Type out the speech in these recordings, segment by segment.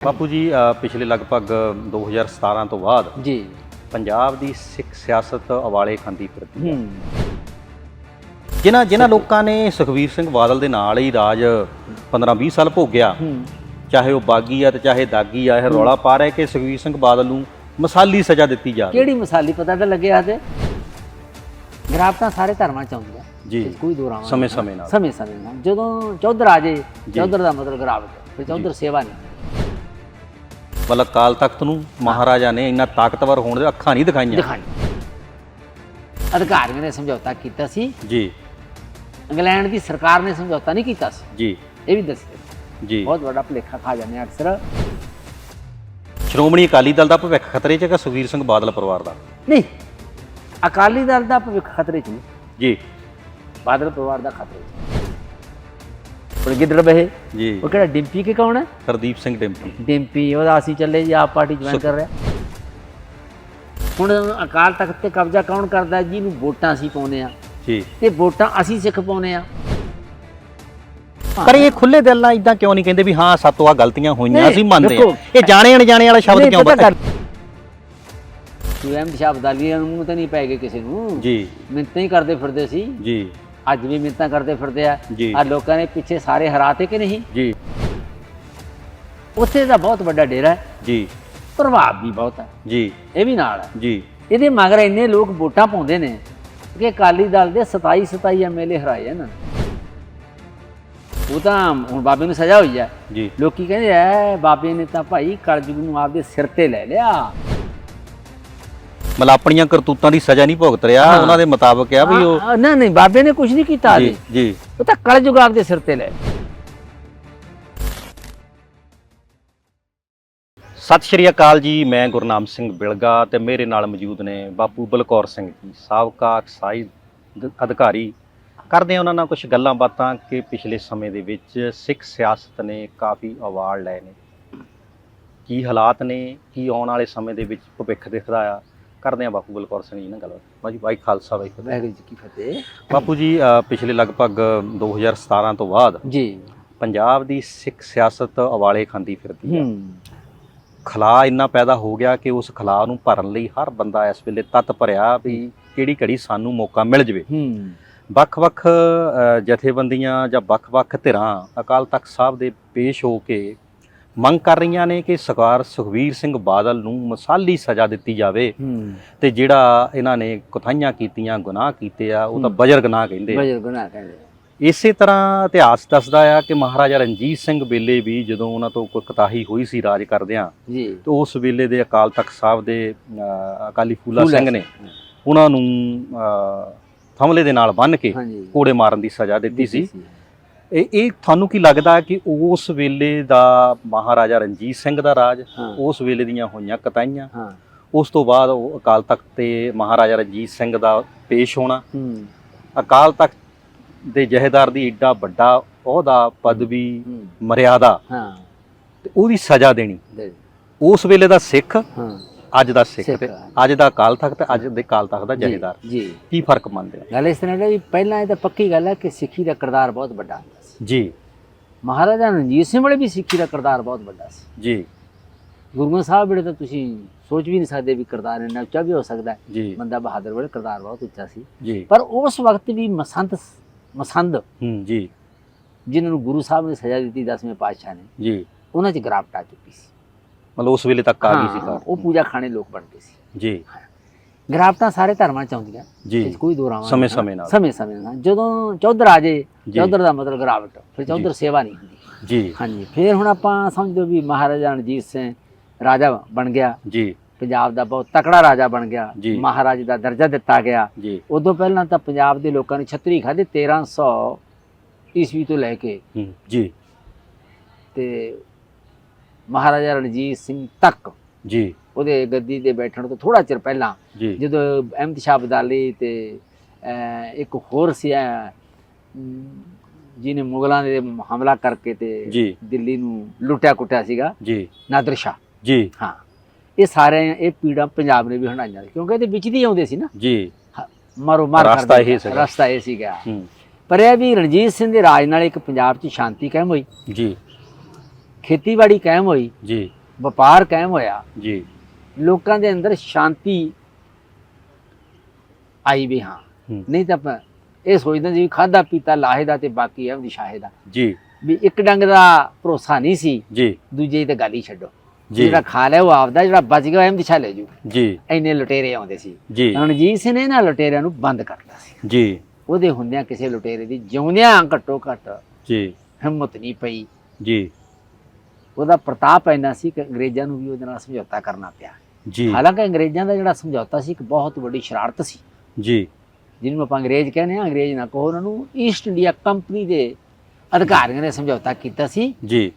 ਬਾਪੂ ਜੀ ਪਿਛਲੇ ਲਗਭਗ 2017 ਤੋਂ ਬਾਅਦ ਜੀ। ਪੰਜਾਬ ਦੀ ਸਿੱਖ ਸਿਆਸਤ ਅਵਾਲੇ ਖਾਂਦੀ ਫਿਰਦੀ ਹੈ। ਜਿਨ੍ਹਾਂ ਜਿਨ੍ਹਾਂ ਲੋਕਾਂ ਨੇ ਸੁਖਵੀਰ ਸਿੰਘ ਬਾਦਲ ਦੇ ਨਾਲ ਹੀ ਰਾਜ 15-20 ਸਾਲ ਭੋਗਿਆ ਚਾਹੇ ਉਹ ਬਾਗੀ ਆ ਤੇ ਚਾਹੇ ਦਾਗੀ ਆ ਇਹ ਰੌਲਾ ਪਾ ਰਿਹਾ ਕਿ ਸੁਖਵੀਰ ਸਿੰਘ ਬਾਦਲ ਨੂੰ ਮਸਾਲੀ ਸਜ਼ਾ ਦਿੱਤੀ ਜਾਵੇ। ਕਿਹੜੀ ਮਿਸਾਲੀ ਪਤਾ ਤਾਂ ਲੱਗਿਆ ਤੇ ਗਰਾਬ ਤਾਂ ਸਾਰੇ ਧਰਮਾਂ ਚ ਆਉਂਦਾ ਜੀ। ਕੋਈ ਦੋਰਾਵਾ ਸਮੇਂ ਸਮੇਂ ਨਾਲ। ਸਮੇਂ ਸਮੇਂ ਨਾਲ। ਜਦੋਂ ਚੌਧਰ ਆ ਜੇ ਚੌਧਰ ਦਾ ਮਤਲਬ ਗਰਾਬ ਫਿਰ ਚੌਧਰ ਸੇਵਾ ਨਹੀਂ। ਮਤਲਬ ਕਾਲ ਤਖਤ ਨੂੰ ਮਹਾਰਾਜਾ ਨੇ ਇੰਨਾ ਤਾਕਤਵਰ ਹੋਣ ਦੇ ਅੱਖਾਂ ਨਹੀਂ ਦਿਖਾਈਆਂ। ਦਿਖਾਣੀ ਅਧਿਕਾਰੀਆਂ ਨੇ ਸਮਝੌਤਾ ਕੀਤਾ ਸੀ। ਜੀ। ਇੰਗਲੈਂਡ ਦੀ ਸਰਕਾਰ ਨੇ ਸਮਝੌਤਾ ਨਹੀਂ ਕੀਤਾ ਸੀ। ਜੀ। ਇਹ ਵੀ ਦੱਸਿਆ ਜੀ। ਬਹੁਤ ਵੱਡਾ ਭੁਲੇਖਾ ਖਾ ਜਾਂਦੇ ਆ ਅਕਸਰ। ਸ਼੍ਰੋਮਣੀ ਅਕਾਲੀ ਦਲ ਦਾ ਭਵਿੱਖ ਖਤਰੇ 'ਚ ਹੈ ਕਿ ਸੁਖਵੀਰ ਸਿੰਘ ਬਾਦਲ ਪਰਿਵਾਰ ਦਾ? ਨਹੀਂ। ਅਕਾਲੀ ਦਲ ਦਾ ਭਵਿੱਖ ਖਤਰੇ 'ਚ ਨਹੀਂ। ਜੀ। ਬਾਦਲ ਪਰਿਵਾਰ ਦਾ ਖਤਰੇ 'ਚ। ਪਰ ਗਿੱਦੜ ਬਹੇ ਜੀ। ਉਹ ਕਿਹੜਾ ਡਿੰਪੀ ਕੇ ਕੌਣ ਹੈ ਹਰਦੀਪ ਸਿੰਘ ਡਿੰਪੀ। ਡਿੰਪੀ ਉਹਦਾ ਅਸੀਂ ਚੱਲੇ ਜੀ ਆਪ ਪਾਰਟੀ ਜੁਆਇਨ ਕਰ ਰਿਹਾ। ਹੁਣ ਅਕਾਲ ਤਖਤ ਤੇ ਕਬਜ਼ਾ ਕੌਣ ਕਰਦਾ? ਜਿਹਨੂੰ ਵੋਟਾਂ ਅਸੀਂ ਪਾਉਨੇ ਆ ਜੀ। ਤੇ ਵੋਟਾਂ ਅਸੀਂ ਸਿੱਖ ਪਾਉਨੇ ਆ ਪਰ ਇਹ ਖੁੱਲੇ ਦਿਲ ਨਾਲ ਇਦਾਂ ਕਿਉਂ ਨਹੀਂ ਕਹਿੰਦੇ ਵੀ ਹਾਂ ਸਾਤੋਂ ਆ ਗਲਤੀਆਂ ਹੋਈਆਂ ਨਹੀਂ, ਅਸੀਂ ਮੰਨਦੇ ਦੇਖੋ, ਇਹ ਜਾਣੇ ਅਣਜਾਣੇ ਵਾਲਾ ਸ਼ਬਦ ਨਹੀਂ, ਕਿਉਂ ਵਰਤਿਆ ਕਰ ਤੂੰ ਐਮ ਸ਼ਬਦ ਆਲੀ ਨੂੰ ਤਾਂ ਨਹੀਂ ਪੈ ਗਏ ਕਿਸੇ ਨੂੰ। ਜੀ। ਮਿੰਤਾਂ ਹੀ ਕਰਦੇ ਫਿਰਦੇ ਸੀ। ਜੀ। ਅੱਜ ਵੀ ਮਿੰਤਾਂ ਕਰਦੇ ਫਿਰਦੇ ਆ। ਜੀ। ਆ ਲੋਕਾਂ ਨੇ ਪਿੱਛੇ ਸਾਰੇ ਹਰਾਤੇ ਕਿ ਨਹੀਂ? ਜੀ। ਉੱਥੇ ਦਾ ਬਹੁਤ ਵੱਡਾ ਡੇਰਾ ਹੈ। ਜੀ। ਪ੍ਰਭਾਵ ਵੀ ਬਹੁਤ ਹੈ। ਜੀ। ਇਹ ਵੀ ਨਾਲ ਹੈ। ਜੀ। ਇਹਦੇ ਮਗਰ ਇੰਨੇ ਲੋਕ ਵੋਟਾਂ ਪਾਉਂਦੇ ਨੇ ਕਿ ਅਕਾਲੀ ਦਲ ਦੇ 27 27 ਐਮਐਲਏ ਹਰਾਏ ਇਹਨਾਂ ਨੇ। ਉਹ ਤਾਂ ਹੁਣ ਬਾਬੇ ਨੂੰ ਸਜ਼ਾ ਹੋਈ ਹੈ। ਜੀ। ਲੋਕੀ ਕਹਿੰਦੇ ਐ ਬਾਬੇ ਨੇ ਤਾਂ ਭਾਈ ਕਲਯੁਗ ਨੂੰ ਆਪਦੇ ਸਿਰ ਤੇ ਲੈ ਲਿਆ। ਮਤਲਬ ਆਪਣੀਆਂ ਕਰਤੂਤਾਂ ਦੀ ਸਜ਼ਾ ਨਹੀਂ ਭੁਗਤ ਰਿਹਾ। ਉਹਨਾਂ ਦੇ ਮੁਤਾਬਕ ਆ ਵੀ ਉਹ ਆ, ਨਾ ਨਹੀਂ ਬਾਬੇ ਨੇ ਕੁਝ ਨਹੀਂ ਕੀਤਾ ਜੀ ਜੀ। ਉਹ ਤਾਂ ਕਲਯੁਗ ਆਪਦੇ ਸਿਰ ਤੇ ਲੈ। ਸਤਿ ਸ਼੍ਰੀ ਅਕਾਲ ਜੀ ਮੈਂ ਗੁਰਨਾਮ ਸਿੰਘ ਬਿਲਗਾ ਤੇ ਮੇਰੇ ਨਾਲ ਮੌਜੂਦ ਨੇ ਬਾਪੂ ਬਲਕੌਰ ਸਿੰਘ ਜੀ ਸਾਬਕਾ ਐਕਸਾਈਜ਼ ਦ- ਅਧਿਕਾਰੀ। ਕਰਦੇ ਹਾਂ ਉਹਨਾਂ ਨਾਲ ਕੁਝ ਗੱਲਾਂ ਬਾਤਾਂ ਕਿ ਪਿਛਲੇ ਸਮੇਂ ਦੇ ਵਿੱਚ ਸਿੱਖ ਸਿਆਸਤ ਨੇ ਕਾਫੀ ਅਵਾਰਡ ਲਏ ਨੇ। ਕੀ ਹਾਲਾਤ ਨੇ ਕੀ ਆਉਣ ਵਾਲੇ ਸਮੇਂ ਦੇ ਵਿੱਚ ਭਵਿੱਖ ਦਿਖਦਾ ਆ? ਕਰਦੇ ਹਾਂ ਬਾਪੂ ਬਲਕੌਰ ਸਿੰਘ ਜੀ ਨਾਲ ਗੱਲ ਬਾਜੀ ਬਾਈ ਖਾਲਸਾ ਬਾਈ ਫਤਿਹ। ਵਾਹਿਗੁਰੂ ਜੀ ਕੀ ਫਤਿਹ। ਬਾਪੂ ਜੀ ਪਿਛਲੇ ਲਗਭਗ 2017 ਤੋਂ ਬਾਅਦ ਜੀ। ਪੰਜਾਬ ਦੀ ਸਿੱਖ ਸਿਆਸਤ ਅਵਾਲੇ ਖਾਂਦੀ ਫਿਰਦੀ ਹੈ। ਖਲਾ ਇੰਨਾ ਪੈਦਾ ਹੋ ਗਿਆ ਕਿ ਉਸ ਖਲਾ ਨੂੰ ਭਰਨ ਲਈ ਹਰ ਬੰਦਾ ਇਸ ਵੇਲੇ ਤਤ ਭਰਿਆ ਵੀ ਕਿਹੜੀ ਘੜੀ ਸਾਨੂੰ ਮੌਕਾ ਮਿਲ ਜਵੇ। ਵੱਖ-ਵੱਖ ਜਥੇਬੰਦੀਆਂ ਜਾਂ ਵੱਖ-ਵੱਖ ਧਿਰਾਂ ਅਕਾਲ ਤਖਤ ਸਾਹਿਬ ਦੇ ਪੇਸ਼ ਹੋ ਕੇ ਮੰਗ ਕਰ ਰਹੀਆਂ ਨੇ ਕਿ ਸਰਕਾਰ ਸੁਖਵੀਰ ਸਿੰਘ ਬਾਦਲ ਨੂੰ ਮਸਾਲੀ ਸਜ਼ਾ ਦਿੱਤੀ ਜਾਵੇ। ਤੇ ਜਿਹੜਾ ਇਹਨਾਂ ਨੇ ਕੁਥਾਈਆਂ ਕੀਤੀਆਂ ਗੁਨਾਹ ਕੀਤੇ ਆ ਉਹ ਤਾਂ ਬਜਰ ਗੁਨਾਹ ਕਹਿੰਦੇ ਆ। ਬਜਰ ਗੁਨਾਹ ਕਹਿੰਦੇ। ਇਸੇ ਤਰ੍ਹਾਂ ਇਤਿਹਾਸ ਦੱਸਦਾ ਆ ਕਿ ਮਹਾਰਾਜਾ ਰਣਜੀਤ ਸਿੰਘ ਵੇਲੇ ਵੀ ਜਦੋਂ ਉਹਨਾਂ ਤੋਂ ਕੋਈ ਕਤਾਹੀ ਹੋਈ ਸੀ ਰਾਜ ਕਰਦਿਆਂ ਜੀ। ਤੇ ਉਸ ਵੇਲੇ ਦੇ ਅਕਾਲ ਤਖਤ ਸਾਹਿਬ ਦੇ ਅਕਾਲੀ ਫੂਲਾ ਸਿੰਘ ਨੇ ਉਹਨਾਂ ਨੂੰ ਥਮਲੇ ਦੇ ਨਾਲ ਬੰਨ੍ਹ ਕੇ ਕੋੜੇ ਮਾਰਨ ਦੀ ਸਜ਼ਾ ਦਿੱਤੀ ਸੀ। ਇਹ ਇਹ ਤੁਹਾਨੂੰ ਕੀ ਲੱਗਦਾ ਕਿ ਉਸ ਵੇਲੇ ਦਾ ਮਹਾਰਾਜਾ ਰਣਜੀਤ ਸਿੰਘ ਦਾ ਰਾਜ ਹਾਂ। ਉਸ ਵੇਲੇ ਦੀਆਂ ਹੋਈਆਂ ਕਤਾਈਆਂ? ਹਾਂ। ਉਸ ਤੋਂ ਬਾਅਦ ਉਹ ਅਕਾਲ ਤਖਤ ਤੇ ਮਹਾਰਾਜਾ ਰਣਜੀਤ ਸਿੰਘ ਦਾ ਪੇਸ਼ ਹੋਣਾ। ਹੂੰ। ਅਕਾਲ ਤਖਤ ਦੇ ਜਹੇਦਾਰ ਦੀ ਏਡਾ ਵੱਡਾ ਅਹੁਦਾ ਪਦਵੀ ਹੂੰ। ਮਰਿਆਦਾ ਹਾਂ। ਤੇ ਉਹਦੀ ਸਜ਼ਾ ਦੇਣੀ। ਉਸ ਵੇਲੇ ਦਾ ਸਿੱਖ ਹਾਂ। ਅੱਜ ਦਾ ਸਿੱਖ। ਤੇ ਅੱਜ ਦਾ ਅਕਾਲ ਤਖਤ ਤੇ ਅੱਜ ਦੇ ਅਕਾਲ ਤਖਤ ਦਾ ਜਹੇਦਾਰ। ਜੀ। ਕੀ ਫ਼ਰਕ ਮੰਨਦੇ ਆ ਗੱਲ ਇਸ ਤਰ੍ਹਾਂ ਹੈ ਵੀ ਪਹਿਲਾਂ ਇਹ ਤਾਂ ਪੱਕੀ ਗੱਲ ਹੈ ਕਿ ਸਿੱਖੀ ਦਾ ਕਿਰਦਾਰ ਬਹੁਤ ਵੱਡਾ ਸੀ ਜੀ। ਮਹਾਰਾਜਾ ਰਣਜੀਤ ਸਿੰਘ ਵੇਲੇ ਵੀ ਸਿੱਖੀ ਦਾ ਕਿਰਦਾਰ ਬਹੁਤ ਵੱਡਾ ਸੀ। ਜੀ। ਗੁਰੂ ਗ੍ਰੰਥ ਸਾਹਿਬ ਵੇਲੇ ਤਾਂ ਤੁਸੀਂ ਸੋਚ ਵੀ ਨਹੀਂ ਸਕਦੇ ਵੀ ਕਿਰਦਾਰ ਇੰਨਾ ਉੱਚਾ ਵੀ ਹੋ ਸਕਦਾ ਜੀ। ਬੰਦਾ ਬਹਾਦਰ ਵੇਲੇ ਕਿਰਦਾਰ ਬਹੁਤ ਉੱਚਾ ਸੀ। ਜੀ। ਪਰ ਉਸ ਵਕਤ ਵੀ ਮਸੰਦ ਮਸੰਦ ਹੂੰ ਜੀ। ਜਿਨ੍ਹਾਂ ਨੂੰ ਗੁਰੂ ਸਾਹਿਬ ਨੇ ਸਜ਼ਾ ਦਿੱਤੀ ਦਸਵੇਂ ਪਾਤਸ਼ਾਹ ਨੇ ਜੀ। ਉਹਨਾਂ 'ਚ ਗਰਾਫਟ ਆ ਚੁੱਕੀ ਸੀ। ਮਤਲਬ ਉਸ ਵੇਲੇ ਤੱਕ ਆ ਗਈ ਸੀ ਉਹ ਪੂਜਾ ਖਾਣੇ ਲੋਕ ਬਣ ਗਏ ਸੀ। ਜੀ। ਗਰਾਫਟਾਂ ਸਾਰੇ ਧਰਮਾਂ ਚ ਆਉਂਦੀਆਂ। ਇਹ ਜੀ। 'ਚ ਕੋਈ ਦੋਰਾਵਾ ਸਮੇਂ ਸਮੇਂ ਨਾਲ। ਸਮੇਂ ਸਮੇਂ ਨਾਲ। ਜਦੋਂ ਚੌਧਰ ਆ ਜੇ ਜੀ। ਚੌਧਰ ਦਾ ਮਤਲਬ ਗਰਾਵਟ ਫਿਰ ਚੌਧਰ ਸੇਵਾ ਨਹੀਂ ਹੁੰਦੀ। ਜੀ। ਹਾਂਜੀ ਫਿਰ ਹੁਣ ਆਪਾਂ ਸਮਝਦੇ ਵੀ ਮਹਾਰਾਜਾ ਰਣਜੀਤ ਸਿੰਘ ਰਾਜਾ ਬਣ ਗਿਆ। ਜੀ। ਪੰਜਾਬ ਦਾ ਬਹੁਤ ਤਕੜਾ ਰਾਜਾ ਬਣ ਗਿਆ। ਜੀ। ਮਹਾਰਾਜ ਦਾ ਦਰਜਾ ਦਿੱਤਾ ਗਿਆ। ਜੀ। ਉਦੋਂ ਪਹਿਲਾਂ ਤਾਂ ਪੰਜਾਬ ਦੇ ਲੋਕਾਂ ਨੇ ਛਤਰੀ ਖਾਧੀ 1300 ਈਸਵੀ ਤੋਂ ਲੈ ਕੇ। ਹੂੰ, ਜੀ। ਤੇ ਮਹਾਰਾਜਾ ਰਣਜੀਤ ਸਿੰਘ ਤੱਕ। ਜੀ। ਉਹਦੇ ਗੱਦੀ ਤੇ ਬੈਠਣ ਤੋਂ ਥੋੜਾ ਚਿਰ ਪਹਿਲਾਂ ਜੀ। ਜਦੋਂ ਅਹਿਮਦ ਸ਼ਾਹ ਅਬਦਾਲੀ ਤੇ ਅਹ, ਇੱਕ ਹੋਰ ਸੀ ਅਹ, ਜਿਹਨੇ ਮੁਗਲਾਂ ਦੇ ਹਮਲਾ ਕਰਕੇ ਤੇ ਜੀ। ਦਿੱਲੀ ਨੂੰ ਲੁੱਟਿਆ ਕੁੱਟਿਆ ਸੀਗਾ ਜੀ। ਨਾਦਰ ਸ਼ਾਹ। ਜੀ। ਹਾਂ। ਇਹ ਸਾਰੇ ਇਹ ਪੀੜਾ ਪੰਜਾਬ ਨੇ ਵੀ ਹੰਡਾਈਆਂ ਕਿਉਂਕਿ ਇਹਦੇ ਵਿੱਚ ਦੀ ਆਉਂਦੇ ਸੀ ਨਾ। ਜੀ। ਮਾਰੋ ਮਾਰ ਰਸਤਾ ਕਰਦੇ ਇਹ ਸੀਗਾ। ਰਸਤਾ ਇਹ ਸੀਗਾ। ਹੂੰ। ਪਰ ਇਹ ਵੀ ਰਣਜੀਤ ਸਿੰਘ ਦੇ ਰਾਜ ਨਾਲ ਇੱਕ ਪੰਜਾਬ 'ਚ ਸ਼ਾਂਤੀ ਕਾਇਮ ਹੋਈ। ਜੀ। ਖੇਤੀਬਾੜੀ ਕਾਇਮ ਹੋਈ। ਜੀ। ਵਪਾਰ ਕਾਇਮ ਹੋਇਆ। ਜੀ। ਲੋਕਾਂ ਦੇ ਅੰਦਰ ਸ਼ਾਂਤੀ ਆਈ ਵੀ ਹਾਂ। ਨਹੀਂ ਤਾਂ ਆਪਾਂ ਇਹ ਸੋਚਦੇ ਸੀ ਖਾਦਾ ਪੀਤਾ ਲਾਹੇ ਦਾ ਤੇ ਬਾਕੀ ਹੈ ਉਹਦੀ ਸ਼ਾਹੇ ਦਾ। ਜੀ। ਵੀ ਇੱਕ ਡੰਗ ਦਾ ਭਰੋਸਾ ਨਹੀਂ ਸੀ ਜੀ। ਦੂਜੇ ਤਾਂ ਗੱਲ ਹੀ ਛੱਡੋ। ਜੀ। ਜਿਹੜਾ ਖਾ ਲਿਆ ਉਹ ਆਪਦਾ ਜਿਹੜਾ ਬਚ ਗਿਆ ਉਹ ਦਿਸ਼ਾ ਲੈ ਜੂ। ਜੀ। ਇੰਨੇ ਲੁਟੇਰੇ ਆਉਂਦੇ ਸੀ। ਜੀ। ਰਣਜੀਤ ਸਿੰਘ ਨੇ ਇਹਨਾਂ ਲੁਟੇਰਿਆਂ ਨੂੰ ਬੰਦ ਕਰਤਾ ਸੀ। ਜੀ। ਉਹਦੇ ਹੁੰਦਿਆਂ ਕਿਸੇ ਲੁਟੇਰੇ ਦੀ ਜਿਉਂਦਿਆਂ ਘੱਟੋ ਘੱਟ ਜੀ। ਹਿੰਮਤ ਨਹੀਂ ਪਈ। ਜੀ। ਉਹਦਾ ਪ੍ਰਤਾਪ ਇੰਨਾ ਸੀ ਕਿ ਅੰਗਰੇਜ਼ਾਂ ਨੂੰ ਵੀ ਉਹਦੇ ਨਾਲ ਸਮਝੌਤਾ ਕਰਨਾ ਪਿਆ। ਜੀ। ਹਾਲਾਂਕਿ ਅੰਗਰੇਜ਼ਾਂ ਦਾ ਜਿਹੜਾ ਸਮਝੌਤਾ ਸੀ ਇੱਕ ਬਹੁਤ ਵੱਡੀ ਸ਼ਰਾਰਤ ਸੀ। ਜੀ। ਜਿਹਨੂੰ ਆਪਾਂ ਅੰਗਰੇਜ਼ ਕਹਿੰਦੇ ਆ ਅੰਗਰੇਜ਼ ਨਾ ਕਹੋ ਉਹਨਾਂ ਨੂੰ ਈਸਟ ਇੰਡੀਆ ਕੰਪਨੀ ਦੇ ਅਧਿਕਾਰੀਆਂ ਨੇ ਸਮਝੌਤਾ ਕੀਤਾ ਸੀ। ਜੀ।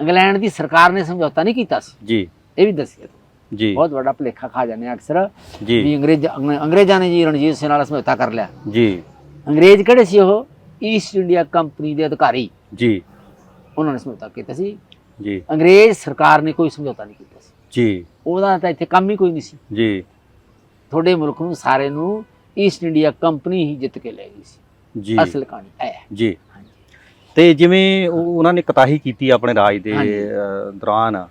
ਇੰਗਲੈਂਡ ਦੀ ਸਰਕਾਰ ਨੇ ਸਮਝੌਤਾ ਨਹੀਂ ਕੀਤਾ ਸੀ। ਜੀ। ਇਹ ਵੀ ਦੱਸਿਆ। ਜੀ। ਬਹੁਤ ਵੱਡਾ ਭੁਲੇਖਾ ਖਾ ਜਾਂਦੇ ਆ ਅਕਸਰ ਵੀ ਜੀ ਅੰਗਰੇਜ਼ ਅੰਗ- ਅੰਗਰੇਜ਼ਾਂ ਨੇ ਜੀ ਰਣਜੀਤ ਸਿੰਘ ਨਾਲ ਸਮਝੌਤਾ ਕਰ ਲਿਆ। ਜੀ। ਅੰਗਰੇਜ਼ ਕਿਹੜੇ ਸੀ ਉਹ? ਈਸਟ ਇੰਡੀਆ ਕੰਪਨੀ ਦੇ ਅਧਿਕਾਰੀ। ਜੀ। ਉਹਨਾਂ ਨੇ ਸਮਝੌਤਾ ਕੀਤਾ ਸੀ। ਜੀ। ਅੰਗਰੇਜ਼ ਸਰਕਾਰ ਨੇ ਕੋਈ ਸਮਝੌਤਾ ਨਹੀਂ ਕੀਤਾ ਸੀ। ਜੀ। ਉਹਦਾ ਤਾਂ ਇੱਥੇ ਕੰਮ ਹੀ ਕੋਈ ਨਹੀਂ ਸੀ। ਜੀ। ਤੁਹਾਡੇ ਮੁਲਕ ਨੂੰ ਸਾਰੇ ਨੂੰ ਈਸਟ ਇੰਡੀਆ ਕੰਪਨੀ ਹੀ ਜਿੱਤ ਕੇ ਲੈ ਗਈ ਸੀ। ਜੀ। ਅਸਲ ਕਹਾਣੀ ਹੈ। ਜੀ। ਤੇ ਜਿਵੇਂ ਉਹ- ਉਹਨਾਂ ਨੇ ਕਤਾਹੀ ਕੀਤੀ ਆਪਣੇ ਰਾਜ ਦੇ ਦੌਰਾਨ।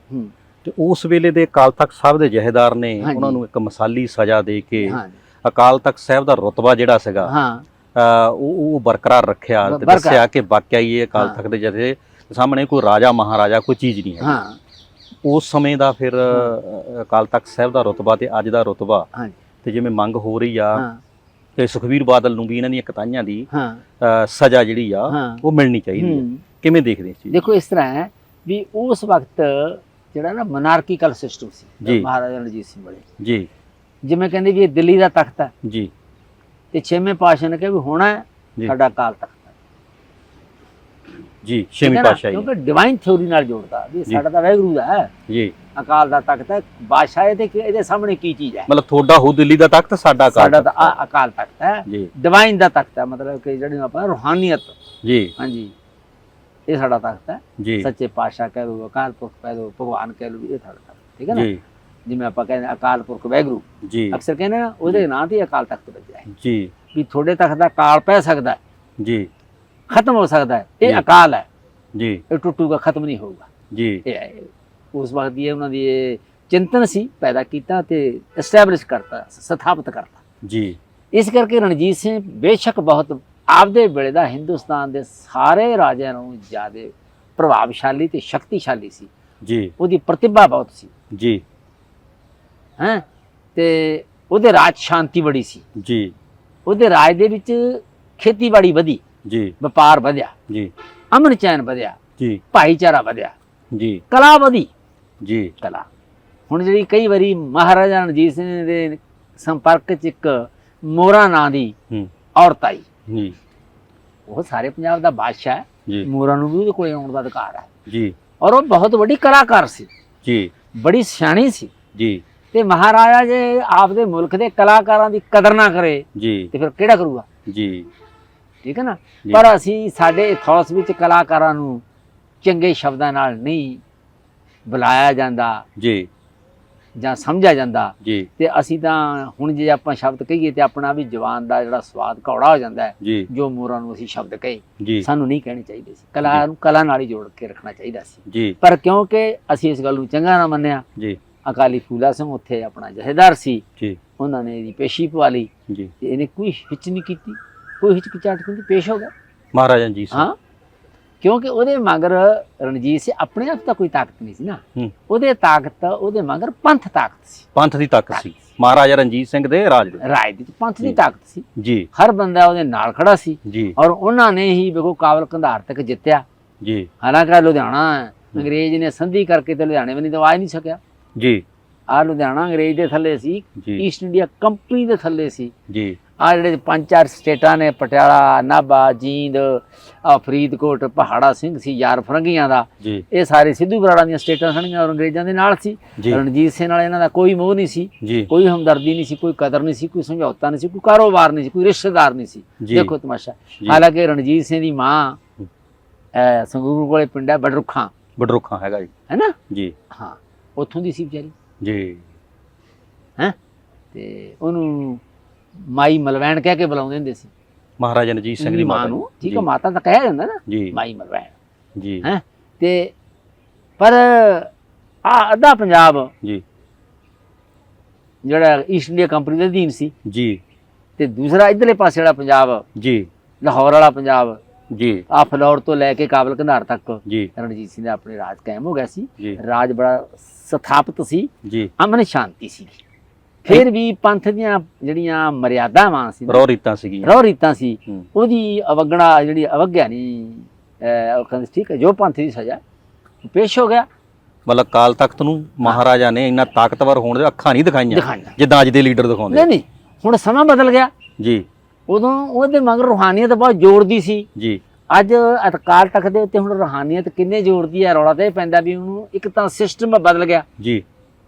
ਤੇ ਉਸ ਵੇਲੇ ਦੇ ਅਕਾਲ ਤਖਤ ਸਾਹਿਬ ਦੇ ਜਹੇਦਾਰ ਨੇ। ਉਹਨਾਂ ਨੂੰ ਇੱਕ ਮਸਾਲੀ ਸਜ਼ਾ ਦੇ ਕੇ ਅਕਾਲ ਤਖਤ ਸਾਹਿਬ ਦਾ ਰਤਬਾ ਜਿਹੜਾ ਸੀਗਾ ਹਾਂ। ਉਹ ਉਹ ਬਰਕਰਾਰ ਰੱਖਿਆ ਤੇ। ਦੱਸਿਆ ਕਿ ਵਾਕਿਆ ਹੀ ਇਹ ਅਕਾਲ। ਤਖਤ ਦੇ ਜਥੇ ਸਾਹਮਣੇ ਕੋਈ ਰਾਜਾ ਮਹਾਰਾਜਾ ਕੋਈ ਚੀਜ਼ ਨਹੀਂ ਹੈ ਹਾਂ। ਉਸ ਸਮੇਂ ਦਾ ਫਿਰ ਅਕਾਲ ਤਖਤ ਸਾਹਿਬ ਦਾ ਰਤਬਾ ਤੇ ਅੱਜ ਦਾ ਰਤਬਾ। ਹਾਂਜੀ। ਤੇ ਜਿਵੇਂ ਮੰਗ ਹੋ ਰਹੀ ਆ ਹਾਂ। ਕਿ ਸੁਖਵੀਰ ਬਾਦਲ ਨੂੰ ਵੀ ਇਹਨਾਂ ਦੀਆਂ ਕਤਾਈਆਂ ਦੀ ਸਜ਼ਾ ਜਿਹੜੀ ਆ ਉਹ ਮਿਲਣੀ ਚਾਹੀਦੀ ਹੈ। ਕਿਵੇਂ ਦੇਖਦੇ ਸੀ ਦੇਖੋ ਇਸ ਤਰ੍ਹਾਂ ਹੈ ਵੀ ਉਸ ਵਕਤ ਜਿਹੜਾ ਨਾ ਮਨਾਰਕੀਕਲ ਸਿਸਟਮ ਸੀ। ਮਹਾਰਾਜਾ ਰਣਜੀਤ ਸਿੰਘ ਵਾਲੇ। ਜੀ। ਜਿਵੇਂ ਕਹਿੰਦੇ ਵੀ ਇਹ ਦਿੱਲੀ ਦਾ ਤਖਤ ਹੈ। ਜੀ। ਤੇ ਛੇਵੇਂ ਪਾਤਸ਼ਾਹ ਨੇ ਕਿਹਾ ਵੀ ਹੋਣਾ। ਸਾਡਾ ਅਕਾਲ ਤਖਤ। ਜੀ ਛੇਵੀਂ? ਪਾਤਸ਼ਾਹੀ। ਕਿਉਂਕਿ ਡਿਵਾਈਨ ਥਿਉਰੀ ਨਾਲ ਜੋੜਦਾ ਵੀ। ਸਾਡਾ ਤਾਂ ਵੈਗਰੂ ਦਾ ਹੈ। ਜੀ। ਅਕਾਲ ਦਾ ਤਖਤ ਹੈ। ਬਾਦਸ਼ਾਹ ਇਹਦੇ ਇਹਦੇ ਸਾਹਮਣੇ ਕੀ ਚੀਜ਼ ਹੈ? ਮਤਲਬ ਤੁਹਾਡਾ ਹੋ ਦਿੱਲੀ ਦਾ ਤਖਤ ਸਾਡਾ ਅਕਾਲ ਸਾਡਾ। ਤਾਂ ਆ- ਅਕਾਲ ਤਖਤ ਹੈ। ਜੀ। ਡਿਵਾਈਨ ਦਾ ਤਖਤ ਹੈ। ਮਤਲਬ ਕਿ ਜਿਹੜੀ ਆਪਾਂ ਰੂਹਾਨੀਅਤ। ਜੀ। ਹਾਂਜੀ। ਇਹ ਸਾਡਾ ਤਖਤ ਹੈ। ਜੀ। ਸੱਚੇ ਪਾਤਸ਼ਾਹ ਕਹਿ ਲਓ ਅਕਾਲ ਪੁਰਖ ਕਹਿ ਲਓ ਭਗਵਾਨ ਕਹਿ ਵੀ ਇਹ ਸਾਡਾ ਤਖਤ ਠੀਕ ਹੈ ਨਾ? ਜੀ। ਜਿਵੇਂ ਆਪਾਂ ਕਹਿੰਦੇ ਅਕਾਲ ਪੁਰਖ ਵੈਗਰੂ ਜੀ। ਅਕਸਰ ਕਹਿੰਦੇ ਨਾ ਉਹਦੇ ਨਾਂ ਤੇ ਅਕਾਲ ਤਖਤ ਵੱਜਿਆ ਹੈ। ਜੀ। ਵੀ ਤੁਹਾਡੇ ਤਖਤ ਦਾ ਕਾਲ ਪੈ ਸਕਦਾ ਜੀ। ਖਤਮ ਹੋ ਸਕਦਾ ਹੈ ਜੀ। ਇਹ ਅਕਾਲ ਹੈ ਜੀ ਇਹ ਟੁੱਟੂਗਾ ਖਤਮ ਨਹੀਂ ਹੋਊਗਾ ਜੀ ਇਹ। ਉਸ ਵਕਤ ਦੀ ਇਹ ਉਹਨਾਂ ਦੀ ਇਹ ਚਿੰਤਨ ਸੀ ਪੈਦਾ ਕੀਤਾ ਤੇ ਐਸਟੈਬਲਿਸ਼ ਕਰਤਾ ਸਥਾਪਿਤ ਕਰਤਾ ਜੀ ਇਸ ਕਰਕੇ ਰਣਜੀਤ ਸਿੰਘ ਬੇਸ਼ੱਕ ਬਹੁਤ ਆਪਦੇ ਵੇਲੇ ਦਾ ਹਿੰਦੁਸਤਾਨ ਦੇ ਸਾਰੇ ਰਾਜਿਆਂ ਨਾਲੋਂ ਜ਼ਿਆਦਾ ਪ੍ਰਭਾਵਸ਼ਾਲੀ ਤੇ ਸ਼ਕਤੀਸ਼ਾਲੀ ਸੀ ਜੀ ਉਹਦੀ ਪ੍ਰਤਿਭਾ ਬਹੁਤ ਸੀ ਜੀ ਹੈ ਤੇ ਉਹਦੇ ਰਾਜ ਸ਼ਾਂਤੀ ਬੜੀ ਸੀ ਜੀ ਉਹਦੇ ਰਾਜ ਦੇ ਵਿੱਚ ਖੇਤੀਬਾੜੀ ਵਧੀ ਜੀ। ਵਪਾਰ ਵਧਿਆ। ਜੀ। ਅਮਨ ਚੈਨ ਵਧਿਆ। ਜੀ। ਭਾਈਚਾਰਾ ਵਧਿਆ। ਜੀ। ਕਲਾ ਵਧੀ। ਜੀ। ਕਲਾ। ਹੁਣ ਜਿਹੜੀ ਕਈ ਵਾਰੀ ਮਹਾਰਾਜਾ ਰਣਜੀਤ ਸਿੰਘ ਦੇ ਸੰਪਰਕ 'ਚ ਇੱਕ ਮੋਰਾ ਨਾਂ ਦੀ ਔਰਤ ਆਈ। ਜੀ। ਉਹ ਸਾਰੇ ਪੰਜਾਬ ਦਾ ਬਾਦਸ਼ਾਹ ਹੈ। ਜੀ। ਮੋਰਾ ਨੂੰ ਵੀ ਉਹਦੇ ਕੋਲੇ ਆਉਣ ਦਾ ਅਧਿਕਾਰ ਹੈ। ਜੀ। ਔਰ ਉਹ ਬਹੁਤ ਵੱਡੀ ਕਲਾਕਾਰ ਸੀ। ਜੀ। ਬੜੀ ਸਿਆਣੀ ਸੀ। ਜੀ। ਤੇ ਮਹਾਰਾਜਾ ਜੇ ਆਪਦੇ ਮੁਲਕ ਦੇ ਕਲਾਕਾਰਾਂ ਦੀ ਕਦਰ ਨਾ ਕਰੇ ਜੀ। ਤੇ ਫਿਰ ਕਿਹੜਾ ਕਰੂਗਾ? ਜੀ। ਠੀਕ ਹੈ ਨਾ। ਪਰ ਅਸੀਂ ਸਾਡੇ ਇਥੋਸ ਵਿੱਚ ਕਲਾਕਾਰਾਂ ਨੂੰ ਚੰਗੇ ਸ਼ਬਦਾਂ ਨਾਲ ਨਹੀਂ ਬੁਲਾਇਆ ਜਾਂਦਾ ਜੀ। ਜਾਂ ਸਮਝਿਆ ਜਾਂਦਾ। ਜੀ। ਤੇ ਅਸੀਂ ਤਾਂ ਹੁਣ ਜੇ ਆਪਾਂ ਸ਼ਬਦ ਕਹੀਏ ਤੇ ਆਪਣਾ ਵੀ ਜਵਾਨ ਦਾ ਜਿਹੜਾ ਸਵਾਦ ਕੌੜਾ ਹੋ ਜਾਂਦਾ ਹੈ ਜੀ। ਮੋਰਾਂ ਨੂੰ ਅਸੀਂ ਸ਼ਬਦ ਕਹੇ ਸਾਨੂੰ ਨਹੀਂ ਕਹਿਣੇ ਚਾਹੀਦੇ ਸੀ। ਕਲਾ ਨੂੰ ਕਲਾ ਨਾਲ ਹੀ ਜੋੜ ਕੇ ਰੱਖਣਾ ਚਾਹੀਦਾ ਸੀ। ਪਰ ਕਿਉਂਕਿ ਅਸੀਂ ਇਸ ਗੱਲ ਨੂੰ ਚੰਗਾ ਨਾ ਮੰਨਿਆ ਜੀ। ਅਕਾਲੀ ਫੂਲਾ ਸਿੰਘ ਉੱਥੇ ਆਪਣਾ ਜਹੇਦਾਰ ਸੀ। ਜੀ। ਉਹਨਾਂ ਨੇ ਇਹਦੀ ਪੇਸ਼ੀ ਪਵਾ ਲਈ। ਜੀ। ਇਹਨੇ ਕੋਈ ਹਿੱਚ ਨਹੀਂ ਕੀਤੀ। ਕੋਈ ਹਿਚਕਿਚਾਹਟ ਨਹੀਂ ਪੇਸ਼ ਹੋ ਗਿਆ? ਮਹਾਰਾਜਾ ਜੀ ਹਾਂ। ਕਿਉਂਕਿ ਉਹਦੇ ਮਗਰ ਰਣਜੀਤ ਸਿੰਘ ਆਪਣੇ ਆਪ ਤਾਂ ਕੋਈ ਤਾਕਤ ਨਹੀਂ ਸੀ ਨਾ। ਉਹਦੇ ਤਾਕਤ ਉਹਦੇ ਮਗਰ ਪੰਥ ਤਾਕਤ ਸੀ। ਪੰਥ ਦੀ ਤਾਕਤ ਸੀ। ਮਹਾਰਾਜਾ ਰਣਜੀਤ ਸਿੰਘ ਦੇ ਰਾਜ ਦੇ। ਰਾਜ ਦੀ ਪੰਥ ਦੀ। ਤਾਕਤ ਸੀ। ਜੀ। ਹਰ ਬੰਦਾ ਉਹਦੇ ਨਾਲ ਖੜਾ ਸੀ। ਜੀ। ਔਰ ਉਹਨਾਂ ਨੇ ਹੀ ਵੇਖੋ ਕਾਬਲ ਕੰਧਾਰ ਤੱਕ ਜਿੱਤਿਆ। ਜੀ। ਹਾਲਾਂਕਿ ਲੁਧਿਆਣਾ ਅੰਗਰੇਜ਼ ਨੇ ਸੰਧੀ ਕਰਕੇ ਤੇ ਲੁਧਿਆਣੇ ਵੀ ਨਹੀਂ ਦਵਾ ਨਹੀਂ ਸਕਿਆ ਜੀ। ਆ ਲੁਧਿਆਣਾ ਅੰਗਰੇਜ਼ ਦੇ ਥੱਲੇ ਸੀ। ਈਸਟ ਇੰਡੀਆ ਕੰਪਨੀ ਦੇ ਥੱਲੇ ਸੀ। ਜੀ। ਆ ਜਿਹੜੇ ਪੰਜ ਚਾਰ ਸਟੇਟਾਂ ਨੇ ਪਟਿਆਲਾ ਨਾਭਾ ਜੀਂਦ ਆ ਫਰੀਦਕੋਟ ਪਹਾੜਾ ਸਿੰਘ ਸੀ ਯਾਰ ਫਰੰਗੀਆਂ ਦਾ। ਇਹ ਸਾਰੇ ਸਿੱਧੂ ਬਰਾੜਾ ਦੀਆਂ ਸਟੇਟਾਂ ਸਣੀਆਂ ਔਰ ਅੰਗਰੇਜ਼ਾਂ ਦੇ ਨਾਲ ਸੀ। ਰਣਜੀਤ ਸਿੰਘ ਨਾਲ ਇਹਨਾਂ ਦਾ ਕੋਈ ਮੋਹ ਨਹੀਂ ਸੀ। ਕੋਈ ਹਮਦਰਦੀ ਨਹੀਂ ਸੀ ਕੋਈ ਕਦਰ ਨਹੀਂ ਸੀ ਕੋਈ ਸਮਝੌਤਾ ਨਹੀਂ ਸੀ ਕੋਈ ਕਾਰੋਬਾਰ ਨਹੀਂ ਸੀ ਕੋਈ ਰਿਸ਼ਤੇਦਾਰ ਨਹੀਂ ਸੀ। ਦੇਖੋ ਤਮਾਸ਼ਾ। ਹਾਲਾਂਕਿ ਰਣਜੀਤ ਸਿੰਘ ਦੀ ਮਾਂ ਸੰਗਰੂਰ ਕੋਲੇ ਪਿੰਡ ਹੈ ਬਡਰੁੱਖਾਂ। ਬਡਰੁੱਖਾਂ ਹੈਗਾ ਜੀ। ਹੈ ਨਾ? ਜੀ। ਹਾਂ। ਉੱਥੋਂ ਦੀ ਸੀ ਵਿਚਾਰੀ। ਜੀ। ਹੈ? ਤੇ ਉਹਨੂੰ ਮਾਈ ਮਲਵੈਣ ਕਹਿ ਕੇ ਬੁਲਾਉਂਦੇ ਹੁੰਦੇ ਸੀ। ਮਹਾਰਾਜਾ ਰਣਜੀਤ ਸਿੰਘ ਦੀ ਮਾਂ ਮਾਤਾ ਨੂੰ? ਠੀਕ। ਹੈ ਮਾਤਾ ਤਾਂ ਕਹਿਆ ਜਾਂਦਾ ਨਾ ਜੀ। ਮਾਈ ਮਲਵੈਣ। ਜੀ। ਹੈਂ? ਤੇ ਪਰ ਆ ਅੱਧਾ ਪੰਜਾਬ ਜੀ। ਜਿਹੜਾ ਈਸਟ ਇੰਡੀਆ ਕੰਪਨੀ ਦੇ ਅਧੀਨ ਸੀ। ਜੀ। ਤੇ ਦੂਸਰਾ ਇਧਰਲੇ ਪਾਸੇ ਜਿਹੜਾ ਪੰਜਾਬ ਜੀ। ਲਾਹੌਰ ਵਾਲਾ ਪੰਜਾਬ ਜੀ। ਆ ਫਲੌਰ ਤੋਂ ਲੈ ਕੇ ਕਾਬਲ ਕੰਧਾਰ ਤੱਕ ਜੀ। ਰਣਜੀਤ ਸਿੰਘ ਦਾ ਆਪਣੇ ਰਾਜ ਕਾਇਮ ਹੋ ਗਿਆ ਸੀ। ਰਾਜ ਬੜਾ ਸਥਾਪਿਤ ਸੀ। ਜੀ। ਅਮਨ ਸ਼ਾਂਤੀ ਸੀ। ਫਿਰ ਵੀ ਪੰਥ ਦੀਆਂ ਜਿਹੜੀਆਂ ਮਰਿਆਦਾਵਾਂ ਸੀ ਰੋ ਰੀਤਾਂ ਸੀਗੀਆਂ। ਰੋ ਰੀਤਾਂ ਸੀ ਉਹਦੀ ਅਵਗਣਾ ਜਿਹੜੀ ਅਵਗਿਆ ਨਹੀਂ ਉਹ ਕਹਿੰਦੇ ਠੀਕ ਹੈ ਜੋ ਪੰਥ ਦੀ ਸਜ਼ਾ ਪੇਸ਼ ਹੋ ਗਿਆ। ਮਤਲਬ ਕਾਲ ਤਖਤ ਨੂੰ ਮਹਾਰਾਜਾ ਨੇ ਇੰਨਾ ਤਾਕਤਵਰ ਹੋਣ ਦੇ ਅੱਖਾਂ ਨਹੀਂ ਦਿਖਾਈਆਂ। ਜਿੱਦਾਂ ਅੱਜ ਦੇ ਲੀਡਰ ਦਿਖਾਉਂਦੇ ਨਹੀਂ ਨਹੀਂ ਹੁਣ ਸਮਾਂ ਬਦਲ ਗਿਆ। ਜੀ। ਉਦੋਂ ਉਹਦੇ ਮਗਰ ਰੂਹਾਨੀਅਤ ਬਹੁਤ ਜ਼ੋਰ ਦੀ ਸੀ। ਜੀ। ਅੱਜ ਅਤਕਾਲ ਤਖਤ ਦੇ ਉੱਤੇ ਹੁਣ ਰੂਹਾਨੀਅਤ ਕਿੰਨੇ ਜ਼ੋਰ ਦੀ ਹੈ ਰੌਲਾ ਤੇ ਪੈਂਦਾ ਵੀ ਉਹਨੂੰ ਇੱਕ ਤਾਂ ਸਿਸਟਮ ਬਦਲ ਗਿਆ। ਜੀ।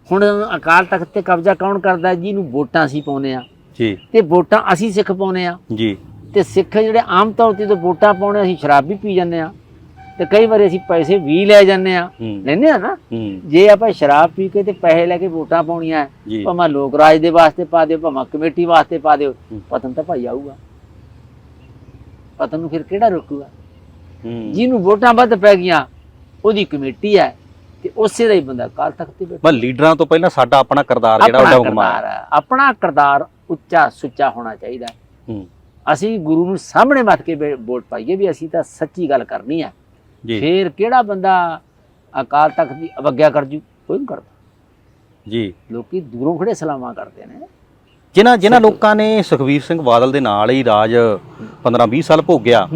ਹੁਣ ਅਕਾਲ ਤਖਤ ਤੇ ਕਬਜ਼ਾ ਕੌਣ ਕਰਦਾ? ਜਿਹਨੂੰ ਵੋਟਾਂ ਅਸੀਂ ਪਾਉਨੇ ਆ ਜੀ। ਤੇ ਵੋਟਾਂ ਅਸੀਂ ਸਿੱਖ ਪਾਉਨੇ ਆ ਜੀ। ਤੇ ਸਿੱਖ ਜਿਹੜੇ ਆਮ ਤੌਰ ਤੇ ਜਦੋਂ ਵੋਟਾਂ ਪਾਉਣੇ ਅਸੀਂ ਸ਼ਰਾਬ ਵੀ ਪੀ ਜਾਂਦੇ ਆ ਤੇ ਕਈ ਵਾਰੀ ਅਸੀਂ ਪੈਸੇ ਵੀ ਲੈ ਜਾਂਦੇ ਆ ਲੈਨੇ ਆ ਨਾ। ਜੇ ਆਪਾਂ ਸ਼ਰਾਬ ਪੀ ਕੇ ਤੇ ਪੈਸੇ ਲੈ ਕੇ ਵੋਟਾਂ ਪਾਉਣੀਆਂ ਜੀ। ਭਾਵੇਂ ਲੋਕ ਰਾਜ ਦੇ ਵਾਸਤੇ ਪਾ ਦਿਓ ਭਾਵੇਂ ਕਮੇਟੀ ਵਾਸਤੇ ਪਾ ਦਿਓ। ਪਤਨ ਤਾਂ ਭਾਈ ਆਊਗਾ। ਪਤਨ ਨੂੰ ਫਿਰ ਕਿਹੜਾ ਰੋਕੂਗਾ? ਜਿਹਨੂੰ ਵੋਟਾਂ ਵੱਧ ਪੈ ਗਈਆਂ ਉਹਦੀ ਕਮੇਟੀ ਹੈ। ਤੇ ਉਸੇ ਦਾ ਹੀ ਬੰਦਾ ਕਾਲ ਤਖਤ ਤੇ ਬੈਠਾ। ਬਸ ਲੀਡਰਾਂ ਤੋਂ ਪਹਿਲਾਂ ਸਾਡਾ ਆਪਣਾ ਕਿਰਦਾਰ ਜਿਹੜਾ ਆਪਣਾ ਉਹ ਡਗਮਾ ਕਿਰਦਾਰ ਹੈ, ਆਪਣਾ ਕਿਰਦਾਰ ਉੱਚਾ ਸੁੱਚਾ ਹੋਣਾ ਚਾਹੀਦਾ ਹੈ। ਅਸੀਂ ਗੁਰੂ ਨੂੰ ਸਾਹਮਣੇ ਮੱਥ ਕੇ ਵੋਟ ਪਾਈਏ ਵੀ ਅਸੀਂ ਤਾਂ ਸੱਚੀ ਗੱਲ ਕਰਨੀ ਹੈ। ਜੀ। ਫੇਰ ਕਿਹੜਾ ਬੰਦਾ ਅਕਾਲ ਤਖਤ ਦੀ ਅਵਗਿਆ ਕਰ ਜੂ? ਕੋਈ ਨਹੀਂ ਕਰਦਾ। ਜੀ। ਲੋਕੀ ਦੂਰੋਂ ਖੜੇ ਸਲਾਮਾਂ ਕਰਦੇ ਨੇ। ਜਿਨ੍ਹਾਂ ਜਿਨ੍ਹਾਂ ਲੋਕਾਂ ਨੇ ਸੁਖਵੀਰ ਸਿੰਘ ਬਾਦਲ ਦੇ ਨਾਲ ਹੀ ਰਾਜ 15-20 ਸਾਲ ਭੋਗਿਆ।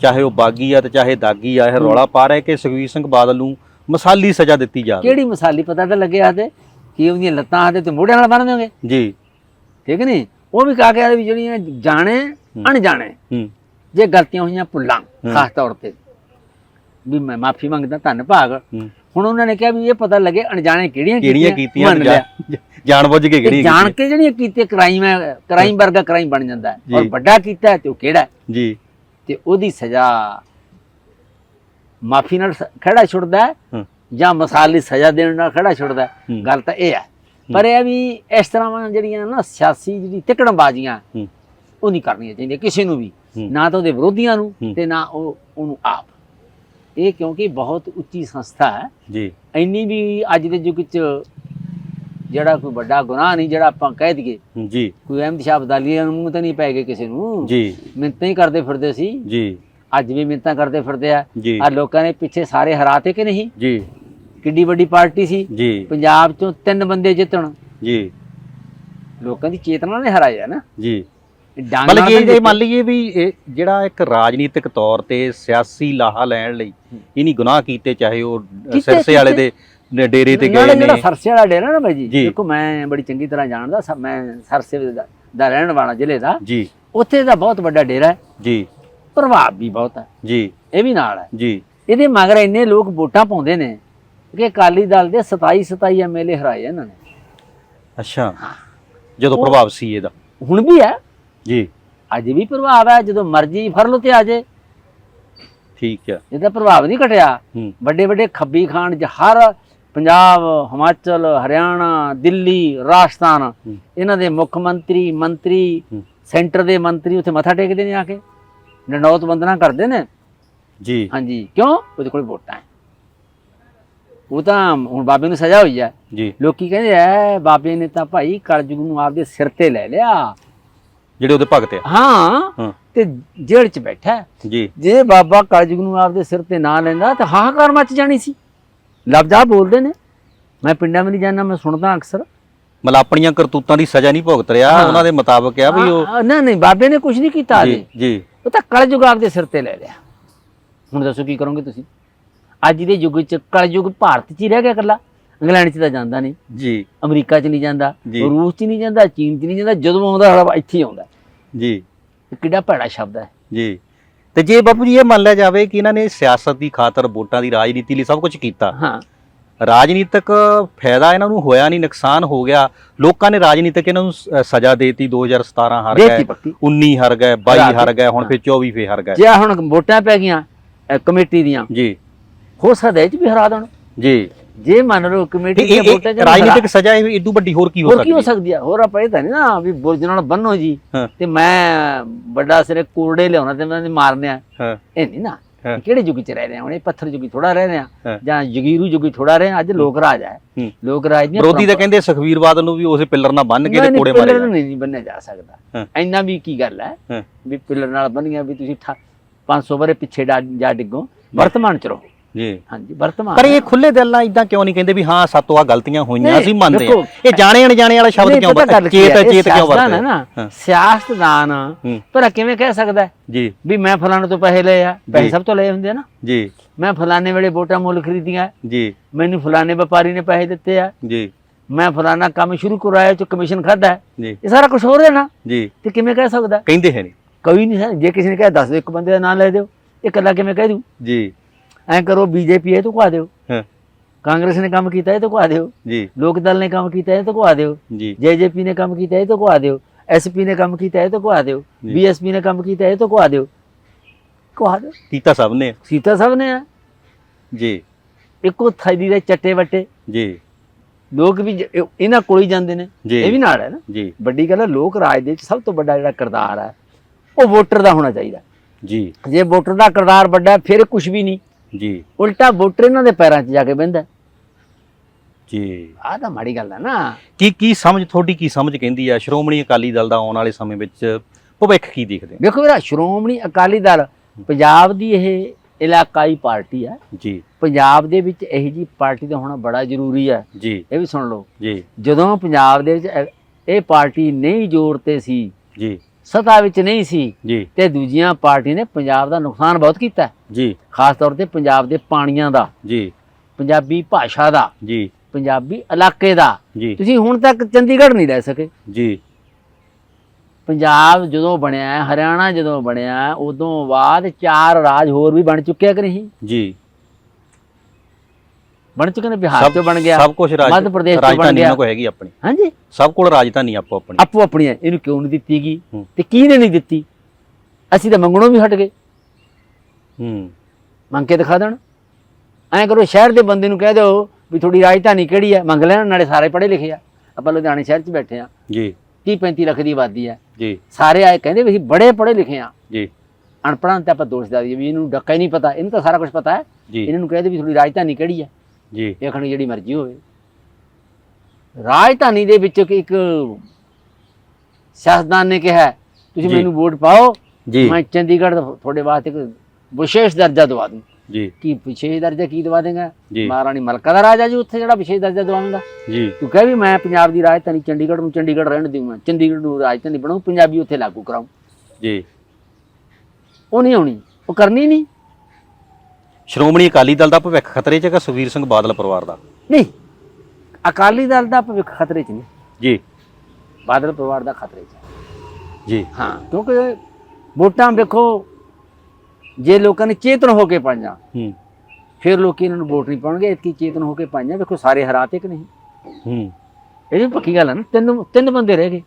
ਚਾਹੇ ਉਹ ਬਾਗੀ ਆ ਤੇ ਚਾਹੇ ਦਾਗੀ ਆ ਇਹ ਰੌਲਾ ਪਾ ਰਿਹਾ ਕਿ ਸੁਖਵੀਰ ਸਿੰਘ ਬਾਦਲ ਨੂੰ ਮਸਾਲੀ ਸਜ਼ਾ ਦਿੱਤੀ ਜਾਵੇ। ਕਿਹੜੀ ਮਸਾਲੀ? ਪਤਾ ਤਾਂ ਲੱਗਿਆ ਤੇ ਕਿ ਉਹਦੀਆਂ ਲੱਤਾਂ ਹੱਥ ਤੇ ਮੋਢਿਆਂ ਨਾਲ ਬੰਨ ਦਿਓਗੇ। ਜੀ। ਠੀਕ ਨਹੀਂ? ਉਹ ਵੀ ਕਹਾ ਗਿਆ ਵੀ ਜਿਹੜੀਆਂ ਜਾਣੇ ਅਣਜਾਣੇ। ਹੂੰ। ਜੇ ਗਲਤੀਆਂ ਹੋਈਆਂ ਭੁੱਲਾਂ। ਖਾਸ ਤੌਰ ਤੇ। ਵੀ ਮੈਂ ਮਾਫੀ ਮੰਗਦਾ ਧੰਨ ਭਾਗ। ਹੂੰ। ਹੁਣ ਉਹਨਾਂ ਨੇ ਕਿਹਾ ਵੀ ਇਹ ਪਤਾ ਲੱਗੇ ਅਣਜਾਣੇ ਕਿਹੜੀਆਂ ਕਿਹੜੀਆਂ ਕੀਤੀਆਂ ਮੰਨ ਲਿਆ। ਜਾਣ- ਜਾਣਬੁੱਝ ਕੇ ਕਿਹੜੀਆਂ ਜਾਣ? ਕੇ ਜਿਹੜੀਆਂ ਕੀਤੇ ਕ੍ਰਾਈਮ ਹੈ ਕ੍ਰਾਈਮ ਵਰਗਾ ਕ੍ਰਾਈਮ ਬਣ ਜਾਂਦਾ ਹੈ। ਔਰ। ਵੱਡਾ ਕੀਤਾ ਹੈ ਤੇ ਉਹ ਕਿਹੜਾ ਹੈ? ਜੀ। ਤੇ ਉਹਦੀ ਸਜ਼ਾ ਮਾਫੀ ਨਾਲ ਖੜਾ ਛੁੱਟਦਾ ਜਾਂ ਮਸਾਲੀ ਸਜ਼ਾ ਦੇਣ ਨਾਲ ਖੜਾ ਛੁੱਟਦਾ। ਗੱਲ ਤਾਂ ਇਹ ਹੈ। ਪਰ ਇਹ ਵੀ ਇਸ ਤਰ੍ਹਾਂ ਜਿਹੜੀਆਂ ਨਾ ਸਿਆਸੀ ਜਿਹੜੀ ਤਿਕੜਮਬਾਜ਼ੀਆਂ ਉਹ ਨਹੀਂ ਕਰਨੀਆਂ ਚਾਹੀਦੀਆਂ ਕਿਸੇ ਨੂੰ ਵੀ। ਨਾ ਤਾਂ ਉਹਦੇ ਵਿਰੋਧੀਆਂ ਨੂੰ। ਤੇ ਨਾ ਉਹ ਉਹਨੂੰ ਆਪ। ਇਹ ਕਿਉਂਕਿ ਬਹੁਤ ਉੱਚੀ ਸੰਸਥਾ ਹੈ। ਜੀ। ਇੰਨੀ ਵੀ ਅੱਜ ਦੇ ਯੁੱਗ 'ਚ ਜਿਹੜਾ ਕੋਈ ਵੱਡਾ ਗੁਨਾਹ ਨਹੀਂ ਜਿਹੜਾ ਆਪਾਂ ਕਹਿ ਦਈਏ। ਜੀ। ਕੋਈ ਅਹਿਮਦ ਸ਼ਾਹ ਅਬਦਾਲੀ ਨੂੰ ਤਾਂ ਨਹੀਂ ਪੈ ਗਏ ਕਿਸੇ ਨੂੰ। ਜੀ। ਮਿੰਤਾਂ ਹੀ ਕਰਦੇ ਫਿਰਦੇ ਸੀ। ਜੀ। ਅੱਜ ਵੀ ਮਿੰਤਾਂ ਕਰਦੇ ਫਿਰਦੇ ਆ। ਆ ਲੋਕਾਂ ਨੇ ਪਿੱਛੇ ਸਾਰੇ ਹਰਾਤੇ ਕਿ ਨਹੀਂ? ਜੀ। ਕਿੱਡੀ ਵੱਡੀ ਪਾਰਟੀ ਸੀ। ਜੀ। ਪੰਜਾਬ ਚੋਂ ਤਿੰਨ ਬੰਦੇ ਜਿੱਤਣ। ਜੀ। ਲੋਕਾਂ ਦੀ ਚੇਤਨਾ ਨੇ ਹਰਾਇਆ ਨਾ। ਜੀ। ਡਾਂਗ ਮਤਲਬ ਨਾਲ ਕਿ ਤਾਂ ਇਹ। ਮੰਨ ਲਈਏ ਵੀ ਇਹ ਜਿਹੜਾ ਇੱਕ ਰਾਜਨੀਤਿਕ ਤੌਰ ਤੇ ਸਿਆਸੀ ਲਾਹਾ ਲੈਣ ਲਈ ਇਨੀ ਗੁਨਾਹ ਕੀਤੇ ਚਾਹੇ ਉਹ ਸਿਰਸੇ ਵਾਲੇ। ਦੇ ਡੇਰੇ ਤੇ ਗਏ ਜਿਹੜਾ ਨੇ। ਸਰਸੇ ਵਾਲਾ ਡੇਰਾ ਨਾ ਬਾਈ ਜੀ। ਦੇਖੋ ਮੈਂ ਬੜੀ ਚੰਗੀ ਤਰ੍ਹਾਂ ਜਾਣਦਾ ਮੈਂ ਸਰਸੇ ਦਾ ਰਹਿਣ ਵਾਲਾ ਜ਼ਿਲ੍ਹੇ ਦਾ। ਜੀ। ਉੱਥੇ ਦਾ ਬਹੁਤ ਵੱਡਾ ਡੇਰਾ ਹੈ। ਜੀ। ਪ੍ਰਭਾਵ ਵੀ ਬਹੁਤ ਹੈ। ਜੀ। ਇਹ ਵੀ ਨਾਲ ਹੈ। ਜੀ। ਇਹਦੇ ਮਗਰ ਇੰਨੇ ਲੋਕ ਵੋਟਾਂ ਪਾਉਂਦੇ ਨੇ ਕਿ ਅਕਾਲੀ ਦਲ ਦੇ 27 27 ਐਮਐਲਏ ਹਰਾਏ ਇਹਨਾਂ ਨੇ। ਅੱਛਾ। ਜਦੋਂ ਪ੍ਰਭਾਵ ਸੀ ਇਹਦਾ। ਹੁਣ ਵੀ ਹੈ। ਜੀ। ਅੱਜ ਵੀ ਪ੍ਰਭਾਵ ਹੈ। ਜਦੋਂ ਮਰਜ਼ੀ ਫਰਲ ਤੇ ਆ ਜੇ। ਠੀਕ ਹੈ। ਇਹਦਾ ਪ੍ਰਭਾਵ ਨਹੀਂ ਘਟਿਆ। ਵੱਡੇ ਵੱਡੇ ਖੱਬੀ ਖਾਨ ਜ ਹਰ ਪੰਜਾਬ ਹਿਮਾਚਲ ਹਰਿਆਣਾ ਦਿੱਲੀ ਰਾਜਸਥਾਨ। ਇਹਨਾਂ ਦੇ ਮੁੱਖ ਮੰਤਰੀ ਮੰਤਰੀ। ਸੈਂਟਰ ਦੇ ਮੰਤਰੀ ਉੱਥੇ ਮੱਥਾ ਟੇਕਦੇ ਨੇ ਆ ਕੇ। ਨਨੌਤ ਬੰਦਨਾ ਕਰਦੇ ਨੇ? ਜੀ। ਹਾਂਜੀ। ਕਿਉਂ? ਉਹਦੇ ਕੋਲ ਵੋਟਾਂ ਹੈ ਉਹ ਤਾਂ ਹੁਣ ਬਾਬੇ ਨੂੰ ਸਜ਼ਾ ਹੋਈ ਹੈ ਜੀ। ਲੋਕੀ ਕਹਿੰਦੇ ਐ ਬਾਬੇ ਨੇ ਤਾਂ ਭਾਈ ਕਲਯੁਗ ਨੂੰ ਆਪਦੇ ਸਿਰ ਤੇ ਲੈ ਲਿਆ। ਜਿਹੜੇ ਉਹਦੇ ਭਗਤ ਆ। ਹਾਂ। ਤੇ ਜੇਲ੍ਹ 'ਚ ਬੈਠਾ। ਜੀ। ਜੇ ਬਾਬਾ ਕਲਯੁਗ ਨੂੰ ਆਪਦੇ ਸਿਰ ਤੇ ਨਾ ਲੈਂਦਾ ਤਾਂ ਹਾਹਾਕਾਰ ਮਚ ਜਾਣੀ ਸੀ। ਲਫ਼ਜ਼ਾ ਬੋਲਦੇ ਨੇ। ਮੈਂ ਪਿੰਡਾਂ ਵਿੱਚ ਨਹੀਂ ਜਾਂਦਾ ਮੈਂ ਸੁਣਦਾ ਅਕਸਰ। ਮਤਲਬ ਆਪਣੀਆਂ ਕਰਤੂਤਾਂ ਦੀ ਸਜ਼ਾ ਨਹੀਂ ਭੁਗਤ ਰਿਹਾ। ਉਹਨਾਂ ਦੇ ਮੁਤਾਬਕ ਆ ਵੀ ਉਹ ਨਹੀਂ ਨਹੀਂ ਬਾਬੇ ਨੇ ਕੁਝ ਨਹੀਂ ਕੀਤਾ ਜੀ। ਉਹ ਤਾਂ ਕਲਯੁਗ ਆਪਦੇ ਸਿਰ ਤੇ ਲੈ ਲਿਆ। ਹੁਣ ਦੱਸੋ ਕੀ ਕਰੋਗੇ ਤੁਸੀਂ? ਅੱਜ ਦੇ ਯੁੱਗ 'ਚ ਕਲਯੁਗ ਭਾਰਤ 'ਚ ਹੀ ਰਹਿ ਗਿਆ ਇਕੱਲਾ। ਇੰਗਲੈਂਡ 'ਚ ਤਾਂ ਜਾਂਦਾ ਨਹੀਂ। ਜੀ। ਅਮਰੀਕਾ 'ਚ ਨਹੀਂ ਜਾਂਦਾ। ਰੂਸ 'ਚ ਨਹੀਂ ਜਾਂਦਾ ਚੀਨ 'ਚ ਨਹੀਂ ਜਾਂਦਾ। ਜਦੋਂ ਆਉਂਦਾ ਸਾਲਾ ਇੱਥੇ ਹੀ ਆਉਂਦਾ। ਜੀ। ਕਿੱਡਾ ਭੈੜਾ ਸ਼ਬਦ ਹੈ। ਜੀ। ਤੇ ਜੇ ਬਾਪੂ ਜੀ ਇਹ ਮੰਨ ਲਿਆ ਜਾਵੇ ਕਿ ਇਹਨਾਂ ਨੇ ਸਿਆਸਤ ਦੀ ਖਾਤਰ ਵੋਟਾਂ ਦੀ ਰਾਜਨੀਤੀ ਲਈ ਸਭ ਕੁਝ ਕੀਤਾ ਹਾਂ। ਰਾਜਨੀਤਿਕ ਫਾਇਦਾ ਇਹਨਾਂ ਨੂੰ ਹੋਇਆ ਨਹੀਂ ਨੁਕਸਾਨ ਹੋ ਗਿਆ। ਲੋਕਾਂ ਨੇ ਰਾਜਨੀਤਿਕ ਇਹਨਾਂ ਨੂੰ ਸ- ਸਜ਼ਾ ਦੇਤੀ 2017 ਹਾਰ ਦੇਤੀ ਗਏ ਪੱਕੀ। 19 ਹਾਰ ਗਏ 22 ਰਾਜ- ਹਾਰ ਗਏ ਹੁਣ ਫਿਰ 24 ਫੇ ਹਾਰ ਗਏ। ਜੇ ਆਹ ਹੁਣ ਵੋਟਾਂ ਪੈ ਗਈਆਂ ਅਹ ਕਮੇਟੀ ਦੀਆਂ ਜੀ। ਹੋ ਸਕਦਾ ਇਹ 'ਚ ਵੀ ਹਰਾ ਦੇਣ। ਜੀ। ਜੇ ਮੰਨ ਲਓ ਕਮੇਟੀ ਦੀਆਂ ਵੋਟਾਂ 'ਚ ਰਾਜਨੀਤਿਕ ਸਜ਼ਾ ਇਹ ਇਦੋਂ ਵੱਡੀ ਹੋਰ ਕੀ ਹੋ ਹੋਰ ਕੀ ਹੋ ਸਕਦੀ ਹੈ? ਸਕਦੀ ਆ? ਹੋਰ ਆਪਾਂ ਇਹ ਤਾਂ ਨਹੀਂ ਨਾ ਵੀ ਬੁਰਜ ਨਾਲ ਬੰਨੋ ਜੀ। ਹਾਂ। ਤੇ ਮੈਂ ਵੱਡਾ ਸਿਰੇ ਕੋਰੜੇ ਲਿਆਉਣਾ ਤੇ ਮੈਂ ਮਾਰਨੇ ਆ। ਹਾਂ। ਇਹ ਨਹੀਂ ਨਾ। ਕਿਹੜੇ ਯੁੱਗ 'ਚ ਰਹਿ ਰਹੇ ਹਾਂ ਹੁਣ ਇਹ ਪੱਥਰ ਯੁੱਗੀ ਥੋੜਾ ਰਹਿ ਰਹੇ। ਹਾਂ ਜਾਂ ਜਗੀਰੂ ਯੁੱਗੀ ਥੋੜਾ ਰਹੇ ਹਾਂ ਅੱਜ ਲੋਕ ਰਾਜ ਹੂੰ। ਲੋਕ ਰਾਜ ਦੀਆਂ ਵਿਰੋਧੀ ਤਾਂ ਕਹਿੰਦੇ ਸੁਖਵੀਰ ਬਾਦਲ ਨੂੰ ਵੀ ਉਸੇ ਪਿੱਲਰ ਨਾਲ ਬੰਨ ਕੇ ਨਹੀਂ, ਤੇ ਨਹੀਂ, ਕੋੜੇ ਮਾਰੇ ਨੂੰ ਨਹੀਂ ਬੰਨਿਆ ਜਾ ਸਕਦਾ। ਇੰਨਾ ਵੀ ਕੀ ਗੱਲ ਹੈ। ਵੀ ਪਿੱਲਰ ਨਾਲ ਬੰਨੀਆਂ ਵੀ ਤੁਸੀਂ ਠਾ- 500 ਬਰੇ ਪਿੱਛੇ ਜਾ ਡਿੱਗੋ ਵਰਤਮਾਨ ਚ ਰਹੋ ਜੀ। ਹਾਂਜੀ ਵਰਤਮਾਨ ਪਰ ਇਹ ਖੁੱਲੇ ਦਿਲ ਨਾਲ ਇਦਾਂ ਕਿਉਂ ਨਹੀਂ ਕਹਿੰਦੇ ਵੀ ਹਾਂ ਸਾਤੋਂ ਆ ਗਲਤੀਆਂ ਹੋਈਆਂ ਅਸੀਂ ਮੰਨਦੇ ਦੇਖੋ, ਹਾਂ। ਇਹ ਜਾਣੇ ਅਣਜਾਣੇ ਵਾਲਾ ਸ਼ਬਦ ਕਿਉਂ ਪਤਾ ਗੱਲ ਵਰਤ ਕੀ ਹੈ, ਚੇਤ ਚੇਤ ਕਿਉਂ ਹੈ ਵਰਤਦੇ ਨਾ ਹਾਂ। ਸਿਆਸਤਦਾਨ ਹੂੰ। ਪਰ ਕਿਵੇਂ ਕਹਿ ਸਕਦਾ ਹੈ? ਜੀ। ਵੀ ਮੈਂ ਫਲਾਣੇ ਤੋਂ ਪੈਸੇ ਲਏ ਆ ਪੈਸੇ। ਸਭ ਤੋਂ ਲਏ ਹੁੰਦੇ ਆ ਨਾ। ਜੀ। ਮੈਂ ਫਲਾਣੇ ਵੇਲੇ ਵੋਟਾਂ ਮੁੱਲ ਖਰੀਦੀਆਂ। ਜੀ। ਮੈਨੂੰ ਫਲਾਣੇ ਵਪਾਰੀ ਨੇ ਪੈਸੇ ਦਿੱਤੇ ਆ। ਜੀ। ਮੈਂ ਫਲਾਣਾ ਕੰਮ ਸ਼ੁਰੂ ਕਰਾਇਆ ਚ ਕਮਿਸ਼ਨ ਖਾਦਾ ਜੀ। ਇਹ ਸਾਰਾ ਕੁਝ ਹੋ ਰਿਹਾ ਨਾ। ਜੀ। ਤੇ ਕਿਵੇਂ ਕਹਿ ਸਕਦਾ ਕਹਿੰਦੇ ਹੈ ਨਹੀਂ। ਕੋਈ ਨਹੀਂ ਹੈ ਜੇ ਕਿਸੇ ਨੇ ਕਿਹਾ ਦੱਸ ਦਿਓ ਇੱਕ ਬੰਦੇ ਦਾ ਨਾਮ ਲੈ ਦਿਓ। ਇਹ ਇਕੱਲਾ ਕਿਵੇਂ ਕਹਿ ਦੂ? ਜੀ। ਐਂ ਕਰੋ ਬੀਜੇਪੀ ਇਹ ਤੋਂ ਕਹਾ ਦਿਓ। ਹਾਂ। ਕਾਂਗਰਸ ਨੇ ਕੰਮ ਕੀਤਾ ਇਹ ਤੋਂ ਕਹਾ ਦਿਓ। ਜੀ। ਲੋਕ ਦਲ ਨੇ ਕੰਮ ਕੀਤਾ ਇਹ ਤੋਂ ਕਹਾ ਦਿਓ। ਜੀ। ਜੇਜੇਪੀ ਨੇ ਕੰਮ ਕੀਤਾ ਇਹ ਤੋਂ ਕਹਾ ਦਿਓ। ਐਸਪੀ ਨੇ ਕੰਮ ਕੀਤਾ ਇਹ ਤੋਂ ਕਹਾ ਦਿਓ। ਬੀਐਸਪੀ ਨੇ ਕੰਮ ਕੀਤਾ ਇਹ ਤੋਂ ਕਹਾ ਦਿਓ। ਕਹਾ ਦਿਓ। ਕੀਤਾ ਸਭ ਨੇ। ਸੀਤਾ ਸਭ ਨੇ ਆ। ਜੀ। ਇੱਕੋ ਥੈਲੀ ਦੇ ਚੱਟੇ ਵੱਟੇ। ਜੀ। ਲੋਕ ਵੀ ਇਹਨਾਂ ਕੋਲ ਹੀ ਜਾਂਦੇ ਨੇ। ਇਹ ਵੀ ਨਾਲ ਹੈ ਨਾ। ਜੀ। ਵੱਡੀ ਗੱਲ ਹੈ ਲੋਕ ਰਾਜ ਦੇ ਵਿੱਚ ਸਭ ਤੋਂ ਵੱਡਾ ਜਿਹੜਾ ਕਿਰਦਾਰ ਹੈ ਉਹ ਵੋਟਰ ਦਾ ਹੋਣਾ ਚਾਹੀਦਾ। ਜੀ। ਜੇ ਵੋਟਰ ਦਾ ਕਿਰਦਾਰ ਵੱਡਾ ਫਿਰ ਕੁਝ ਵੀ ਨਹੀਂ। ਜੀ। ਉਲਟਾ ਵੋਟਰ ਇਹਨਾਂ ਦੇ ਪੈਰਾਂ 'ਚ ਜਾ ਕੇ ਬਹਿੰਦਾ। ਜੀ। ਆਹ ਤਾਂ ਮਾੜੀ ਗੱਲ ਹੈ ਨਾ। ਕੀ ਕੀ ਸਮਝ ਤੁਹਾਡੀ ਕੀ ਸਮਝ ਕਹਿੰਦੀ ਆ? ਸ਼੍ਰੋਮਣੀ ਅਕਾਲੀ ਦਲ ਦਾ ਆਉਣ ਵਾਲੇ ਸਮੇਂ ਵਿੱਚ ਭਵਿੱਖ ਕੀ ਦੇਖਦੇ ਵੇਖੋ ਵੀਰਾ ਸ਼੍ਰੋਮਣੀ ਅਕਾਲੀ ਦਲ ਪੰਜਾਬ ਦੀ ਇਹ ਇਲਾਕਾਈ ਪਾਰਟੀ ਹੈ ਜੀ। ਪੰਜਾਬ ਦੇ ਵਿੱਚ ਇਹੋ ਜੀ ਪਾਰਟੀ ਦਾ ਹੋਣਾ ਬੜਾ ਜ਼ਰੂਰੀ ਹੈ ਜੀ। ਇਹ ਵੀ ਸੁਣ ਲਓ। ਜੀ। ਜਦੋਂ ਪੰਜਾਬ ਦੇ ਵਿੱਚ ਇਹ- ਇਹ ਪਾਰਟੀ ਨਹੀਂ ਜ਼ੋਰ ਤੇ ਸੀ ਜੀ। ਸਤਾ ਵਿੱਚ ਨਹੀਂ ਸੀ ਜੀ। ਤੇ ਦੂਜੀਆਂ ਪਾਰਟੀ ਨੇ ਪੰਜਾਬ ਦਾ ਨੁਕਸਾਨ ਬਹੁਤ ਕੀਤਾ। ਜੀ। ਖਾਸ ਤੌਰ ਤੇ ਪੰਜਾਬ ਦੇ ਪਾਣੀਆਂ ਦਾ ਜੀ। ਪੰਜਾਬੀ ਭਾਸ਼ਾ ਦਾ ਜੀ। ਪੰਜਾਬੀ ਇਲਾਕੇ ਦਾ। ਜੀ। ਤੁਸੀਂ ਹੁਣ ਤੱਕ ਚੰਡੀਗੜ੍ਹ ਨਹੀਂ ਰਹਿ ਸਕੇ। ਜੀ। ਪੰਜਾਬ ਜਦੋਂ ਬਣਿਆ ਹਰਿਆਣਾ ਜਦੋਂ ਬਣਿਆ ਉਦੋਂ ਬਾਅਦ ਚਾਰ ਰਾਜ ਹੋਰ ਵੀ ਬਣ ਚੁੱਕਿਆ ਕਿ ਨਹੀਂ? ਜੀ। ਬਣ ਚੁੱਕੇ ਨੇ ਬਿਹਾਰ ਚੋਂ ਬਣ ਗਿਆ ਸਭ ਕੁਝ ਰਾਜ ਮੱਧ ਪ੍ਰਦੇਸ਼ ਚੋਂ ਬਣ ਗਿਆ। ਕੋ ਹੈਗੀ ਆਪਣੀ। ਹਾਂਜੀ। ਸਭ ਕੋਲ ਰਾਜਧਾਨੀ ਆਪੋ ਆਪਣੀ। ਆਪੋ ਆਪਣੀਆਂ ਇਹਨੂੰ ਕਿਉਂ ਨਹੀਂ ਦਿੱਤੀ ਗਈ ਹੂੰ। ਤੇ ਕਿਹਨੇ ਨਹੀਂ ਦਿੱਤੀ? ਅਸੀਂ ਤਾਂ ਮੰਗਣੋਂ ਵੀ ਹਟ ਗਏ। ਹੂੰ। ਮੰਗ ਕੇ ਦਿਖਾ ਦੇਣ। ਐਂ ਕਰੋ ਸ਼ਹਿਰ ਦੇ ਬੰਦੇ ਨੂੰ ਕਹਿ ਦਿਓ ਵੀ ਤੁਹਾਡੀ ਰਾਜਧਾਨੀ ਕਿਹੜੀ ਹੈ ਮੰਗ ਲੈਣ ਨਾਲੇ ਸਾਰੇ ਪੜ੍ਹੇ ਲਿਖੇ ਆ। ਆਪਾਂ ਲੁਧਿਆਣੇ ਸ਼ਹਿਰ 'ਚ ਬੈਠੇ ਆ। ਜੀ। 30 35 ਲੱਖ ਦੀ ਆਬਾਦੀ ਹੈ। ਜੀ। ਸਾਰੇ ਆਏ ਕਹਿੰਦੇ ਵੀ ਅਸੀਂ ਬੜੇ ਪੜ੍ਹੇ ਲਿਖੇ ਆ। ਜੀ। ਅਨਪੜ੍ਹਾਂ ਤਾਂ ਆਪਾਂ ਦੋਸ਼ ਦਾ ਵੀ ਇਹਨੂੰ ਡੱਕਾ ਹੀ ਨਹੀਂ ਪਤਾ। ਇਹਨੂੰ ਤਾਂ ਸਾਰਾ ਕੁਝ ਪਤਾ ਹੈ। ਇਹਨਾਂ ਨੂੰ ਕਹਿੰਦੇ ਵੀ ਤੁਹਾਡੀ ਰਾਜਧਾਨੀ ਕਿਹੜੀ ਹੈ। ਜੀ। ਇਹ ਆਖਣ ਜਿਹੜੀ ਮਰਜ਼ੀ ਹੋਵੇ। ਰਾਜਧਾਨੀ ਦੇ ਵਿੱਚ ਇੱਕ ਸਿਆਸਤਦਾਨ ਨੇ ਕਿਹਾ ਤੁਸੀਂ। ਮੈਨੂੰ ਵੋਟ ਪਾਓ ਮੈਂ ਚੰਡੀਗੜ੍ਹ ਦਾ ਤੁਹਾਡੇ ਵਾਸਤੇ ਇੱਕ ਵਿਸ਼ੇਸ਼ ਦਰਜਾ ਦਵਾ ਦੂੰ। ਜੀ। ਕੀ ਵਿਸ਼ੇਸ਼ ਦਰਜਾ ਕੀ ਦਵਾ ਦੇਗਾ? ਮਹਾਰਾਣੀ ਮਲਕਾ ਦਾ ਰਾਜਾ ਜੀ ਉੱਥੇ ਜਿਹੜਾ ਵਿਸ਼ੇਸ਼ ਦਰਜਾ ਦਵਾਉਂਦਾ। ਜੀ। ਤੂੰ ਕਹੇ ਵੀ ਮੈਂ ਪੰਜਾਬ ਦੀ ਰਾਜਧਾਨੀ ਚੰਡੀਗੜ੍ਹ ਨੂੰ ਚੰਡੀਗੜ੍ਹ ਰਹਿਣ ਦੇਵਾਂ ਚੰਡੀਗੜ੍ਹ ਨੂੰ ਰਾਜਧਾਨੀ ਬਣਾਉਂ ਪੰਜਾਬੀ ਉੱਥੇ ਲਾਗੂ ਕਰਾਉਂ। ਜੀ। ਉਹ ਨਹੀਂ ਆਉਣੀ ਉਹ ਕਰਨੀ ਨਹੀਂ। ਸ਼੍ਰੋਮਣੀ ਅਕਾਲੀ ਦਲ ਦਾ ਭਵਿੱਖ ਖਤਰੇ 'ਚ ਹੈਗਾ ਸੁਖਵੀਰ ਸਿੰਘ ਬਾਦਲ ਪਰਿਵਾਰ ਦਾ? ਨਹੀਂ ਅਕਾਲੀ ਦਲ ਦਾ ਭਵਿੱਖ ਖਤਰੇ 'ਚ ਨਹੀਂ। ਜੀ। ਬਾਦਲ ਪਰਿਵਾਰ ਦਾ ਖਤਰੇ 'ਚ ਹੈ। ਜੀ। ਹਾਂ ਕਿਉਂਕਿ ਵੋਟਾਂ ਵੇਖੋ ਜੇ ਲੋਕਾਂ ਨੇ ਚੇਤਨ ਹੋ ਕੇ ਪਾਈਆਂ ਹੂੰ। ਫਿਰ ਲੋਕੀ ਇਹਨਾਂ ਨੂੰ ਵੋਟ ਨਹੀਂ ਪਾਉਣਗੇ ਇਤਕੀ ਚੇਤਨ ਹੋ ਕੇ ਪਾਈਆਂ ਵੇਖੋ ਸਾਰੇ ਹਰਾਤੇ ਕਿ ਨਹੀਂ। ਹੂੰ। ਇਹ ਵੀ ਪੱਕੀ ਗੱਲ ਹੈ ਨਾ ਤਿੰਨ ਤਿੰਨ ਬੰਦੇ ਰਹਿ ਗਏ।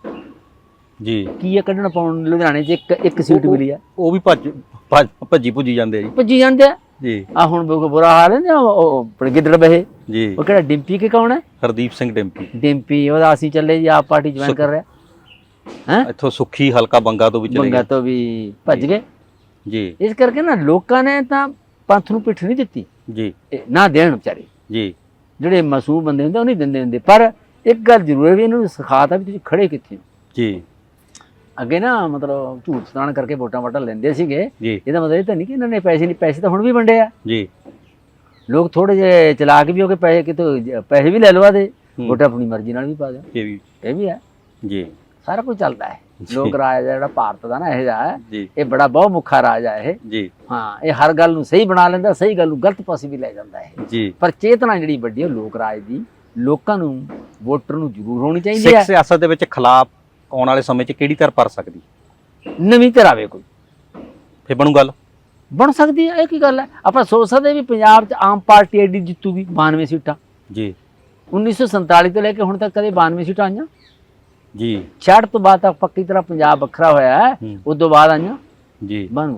ਜੀ। ਕੀ ਹੈ ਕੱਢਣ ਪਾਉਣ ਲੁਧਿਆਣੇ 'ਚ ਇੱਕ ਇੱਕ ਸੀਟ ਮਿਲੀ ਆ ਉਹ ਵੀ ਭੱਜ ਭੱਜ- ਭੱਜੀ ਭੁੱਜੀ ਜਾਂਦੇ ਆ ਜੀ। ਭੱਜੀ ਜਾਂਦੇ ਆ। ਜੀ। ਆ ਹੁਣ ਵੇਖੋ ਬੁਰਾ ਹਾਲ ਹੈ ਨਾ ਉਹ- ਆਪਣੇ ਗਿੱਦੜ ਬਹੇ। ਜੀ। ਉਹ ਕਿਹੜਾ ਡਿੰਪੀ ਕੇ ਕੌਣ ਹੈ? ਹਰਦੀਪ ਸਿੰਘ ਡਿੰਪੀ। ਡਿੰਪੀ ਉਹਦਾ ਅਸੀਂ ਚੱਲੇ ਜੀ ਆਪ ਪਾਰਟੀ ਜੁਆਇਨ ਕਰ ਰਿਹਾ। ਹੈ? ਇੱਥੋਂ ਸੁੱਖੀ ਹਲਕਾ ਬੰਗਾ ਤੋਂ ਵੀ ਚਲੇ ਬੰਗਾ ਤੋਂ ਵੀ ਭੱਜ ਗਏ। ਜੀ। ਇਸ ਕਰਕੇ ਨਾ ਲੋਕਾਂ ਨੇ ਤਾਂ ਪੰਥ ਨੂੰ ਪਿੱਠ ਨਹੀਂ ਦਿੱਤੀ। ਜੀ। ਨਾ ਦੇਣ ਵਿਚਾਰੇ। ਜੀ। ਜਿਹੜੇ ਮਾਸੂਮ ਬੰਦੇ ਹੁੰਦੇ ਉਹ ਨਹੀਂ ਦਿੰਦੇ ਹੁੰਦੇ। ਪਰ ਇੱਕ ਗੱਲ ਜ਼ਰੂਰ ਹੈ ਵੀ ਇਹਨਾਂ ਨੂੰ ਸਿਖਾਤਾ ਵੀ ਤੁਸੀਂ ਖੜੇ ਕਿੱਥੇ। ਜੀ। ਅੱਗੇ ਨਾ ਮਤਲਬ ਝੂਠ ਸਤਾਨ ਕਰਕੇ ਵੋਟਾਂ ਵਾਟਾਂ ਲੈਂਦੇ ਸੀਗੇ। ਜੀ। ਇਹਦਾ ਮਤਲਬ ਇਹ ਤਾਂ ਨਹੀਂ ਕਿ ਇਹਨਾਂ ਨੇ ਪੈਸੇ ਨਹੀਂ ਪੈਸੇ ਤਾਂ ਹੁਣ ਵੀ ਵੰਡੇ ਆ। ਜੀ। ਲੋਕ ਥੋੜੇ ਜਿਹੇ ਚਲਾਕ ਵੀ ਹੋ ਕੇ ਪੈਸੇ ਕਿਤੋਂ ਪੈਸੇ ਵੀ ਲੈ ਲਵਾ ਦੇ। ਵੋਟਾਂ ਆਪਣੀ ਮਰਜ਼ੀ ਨਾਲ ਵੀ ਪਾ ਦੇ ਇਹ ਵੀ। ਇਹ ਵੀ ਹੈ। ਜੀ। ਸਾਰਾ ਕੁਝ ਚੱਲਦਾ ਹੈ। ਲੋਕ ਰਾਜ ਜਿਹੜਾ ਭਾਰਤ ਦਾ ਨਾ ਇਹ ਜੀ। ਇਹ ਬੜਾ ਬਹੁ ਮੁਖਾ ਰਾਜ ਹੈ ਇਹ। ਜੀ। ਹਾਂ ਇਹ ਹਰ ਗੱਲ ਨੂੰ ਸਹੀ ਬਣਾ ਲੈਂਦਾ ਸਹੀ ਗੱਲ ਨੂੰ ਗਲਤ ਪਾਸੇ ਵੀ ਲੈ ਜਾਂਦਾ ਹੈ। ਜੀ। ਪਰ ਚੇਤਨਾ ਜਿਹੜੀ ਵੱਡੀ ਹੈ ਲੋਕ ਰਾਜ ਦੀ ਲੋਕਾਂ ਨੂੰ ਵੋਟਰ ਨੂੰ ਜ਼ਰੂਰ ਹੋਣੀ ਚਾਹੀਦੀ ਸਿੱਖ ਹੈ ਸਿਆਸਤ ਦੇ ਵਿੱਚ ਖਿਲਾਫ ਆਉਣ ਵਾਲੇ ਸਮੇਂ 'ਚ ਕਿਹੜੀ ਧਿਰ ਪਰ ਸਕਦੀ? ਨਵੀਂ ਤਰ੍ਹਾਂ ਆਵੇ ਕੋਈ। ਫੇ ਬਣੂ ਗੱਲ। ਬਣ ਸਕਦੀ ਹੈ ਇਹ ਕੀ ਗੱਲ ਹੈ? ਆਪਾਂ ਸੋਚ ਸਕਦੇ ਵੀ ਪੰਜਾਬ 'ਚ ਆਮ ਪਾਰਟੀ ਐਡੀ ਜਿੱਤੂਗੀ 92 ਸੀਟਾਂ। ਜੀ। 1947 ਤੋਂ ਲੈ ਕੇ ਹੁਣ ਤੱਕ ਕਦੇ 92 ਸੀਟਾਂ ਆਈਆਂ? ਜੀ। 66 ਤੋਂ ਬਾਅਦ ਤੱਕ ਪੱਕੀ ਤਰ੍ਹਾਂ ਪੰਜਾਬ ਵੱਖਰਾ ਹੋਇਆ ਹੂੰ। ਉਸ ਤੋਂ ਬਾਅਦ ਆਈਆਂ। ਜੀ। ਬਣ।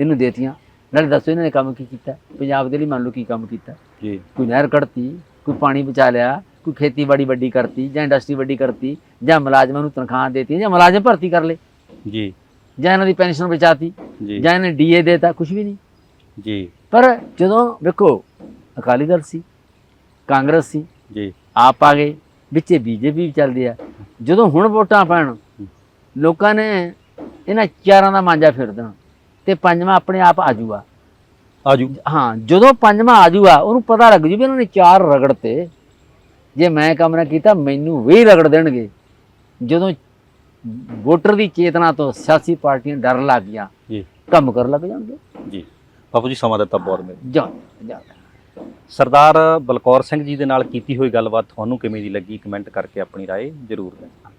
ਇਹਨੂੰ ਦੇਤੀਆਂ। ਨਾਲੇ ਦੱਸੋ ਇਹਨਾਂ ਨੇ ਕੰਮ ਕੀ ਕੀਤਾ? ਪੰਜਾਬ ਦੇ ਲਈ ਮੰਨ ਲਓ ਕੀ ਕੰਮ ਕੀਤਾ? ਜੀ। ਕੋਈ ਨਹਿਰ ਕੱਢਤੀ ਕੋਈ ਪਾਣੀ ਬਚਾ ਲਿਆ ਕੋਈ ਖੇਤੀਬਾੜੀ ਵੱਡੀ ਕਰਤੀ ਜਾਂ ਇੰਡਸਟਰੀ ਵੱਡੀ ਕਰਤੀ ਜਾਂ ਮੁਲਾਜ਼ਮਾਂ ਨੂੰ ਤਨਖਾਹ ਦੇਤੀ ਜਾਂ ਮੁਲਾਜ਼ਮ ਭਰਤੀ ਕਰ ਲਏ। ਜੀ। ਜਾਂ ਇਹਨਾਂ ਦੀ ਪੈਨਸ਼ਨ ਬਚਾਤੀ। ਜੀ। ਜਾਂ ਇਹਨੇ ਡੀਏ ਦੇਤਾ ਕੁਝ ਵੀ ਨਹੀਂ। ਜੀ। ਪਰ ਜਦੋਂ ਵੇਖੋ ਅਕਾਲੀ ਦਲ ਸੀ ਕਾਂਗਰਸ ਸੀ ਜੀ। ਆਪ ਆ ਗਏ ਵਿੱਚੇ ਬੀਜੇਪੀ ਵੀ ਚੱਲਦੀ ਆ। ਜਦੋਂ ਹੁਣ ਵੋਟਾਂ ਪੈਣ ਲੋਕਾਂ ਨੇ ਇਹਨਾਂ ਚਾਰਾਂ ਦਾ ਮਾਂਜਾ ਫਿਰ ਦੇਣਾ ਤੇ ਪੰਜਵਾਂ ਆਪਣੇ ਆਪ ਆਜੂਗਾ ਆਜੂ। ਹਾਂ ਜਦੋਂ ਪੰਜਵਾਂ ਆਜੂਗਾ ਉਹਨੂੰ ਪਤਾ ਲੱਗ ਜੂ ਵੀ ਇਹਨਾਂ ਨੇ ਚਾਰ ਰਗੜਤੇ ਜੇ ਮੈਂ ਕੰਮ ਨਾ ਕੀਤਾ ਮੈਨੂੰ ਵੀ ਰਗੜ ਦੇਣਗੇ ਜਦੋਂ ਵੋਟਰ ਦੀ ਚੇਤਨਾ ਤੋਂ ਸਿਆਸੀ ਪਾਰਟੀਆਂ ਡਰ ਲੱਗ ਗਿਆ ਜੀ ਕੰਮ ਕਰਨ ਲੱਗ ਜਾਣਗੇ ਜੀ ਬਾਪੂ ਜੀ ਸਮਾਂ ਦਿੱਤਾ ਬਹੁਤ ਮਿਹਰਬਾਨੀ ਜਾ ਜਾ ਸਰਦਾਰ ਬਲਕੌਰ ਸਿੰਘ ਜੀ ਦੇ ਨਾਲ ਕੀਤੀ ਹੋਈ ਗੱਲਬਾਤ ਤੁਹਾਨੂੰ ਕਿਵੇਂ ਦੀ ਲੱਗੀ ਕਮੈਂਟ ਕਰਕੇ ਆਪਣੀ رائے ਜ਼ਰੂਰ ਦੇਣਾ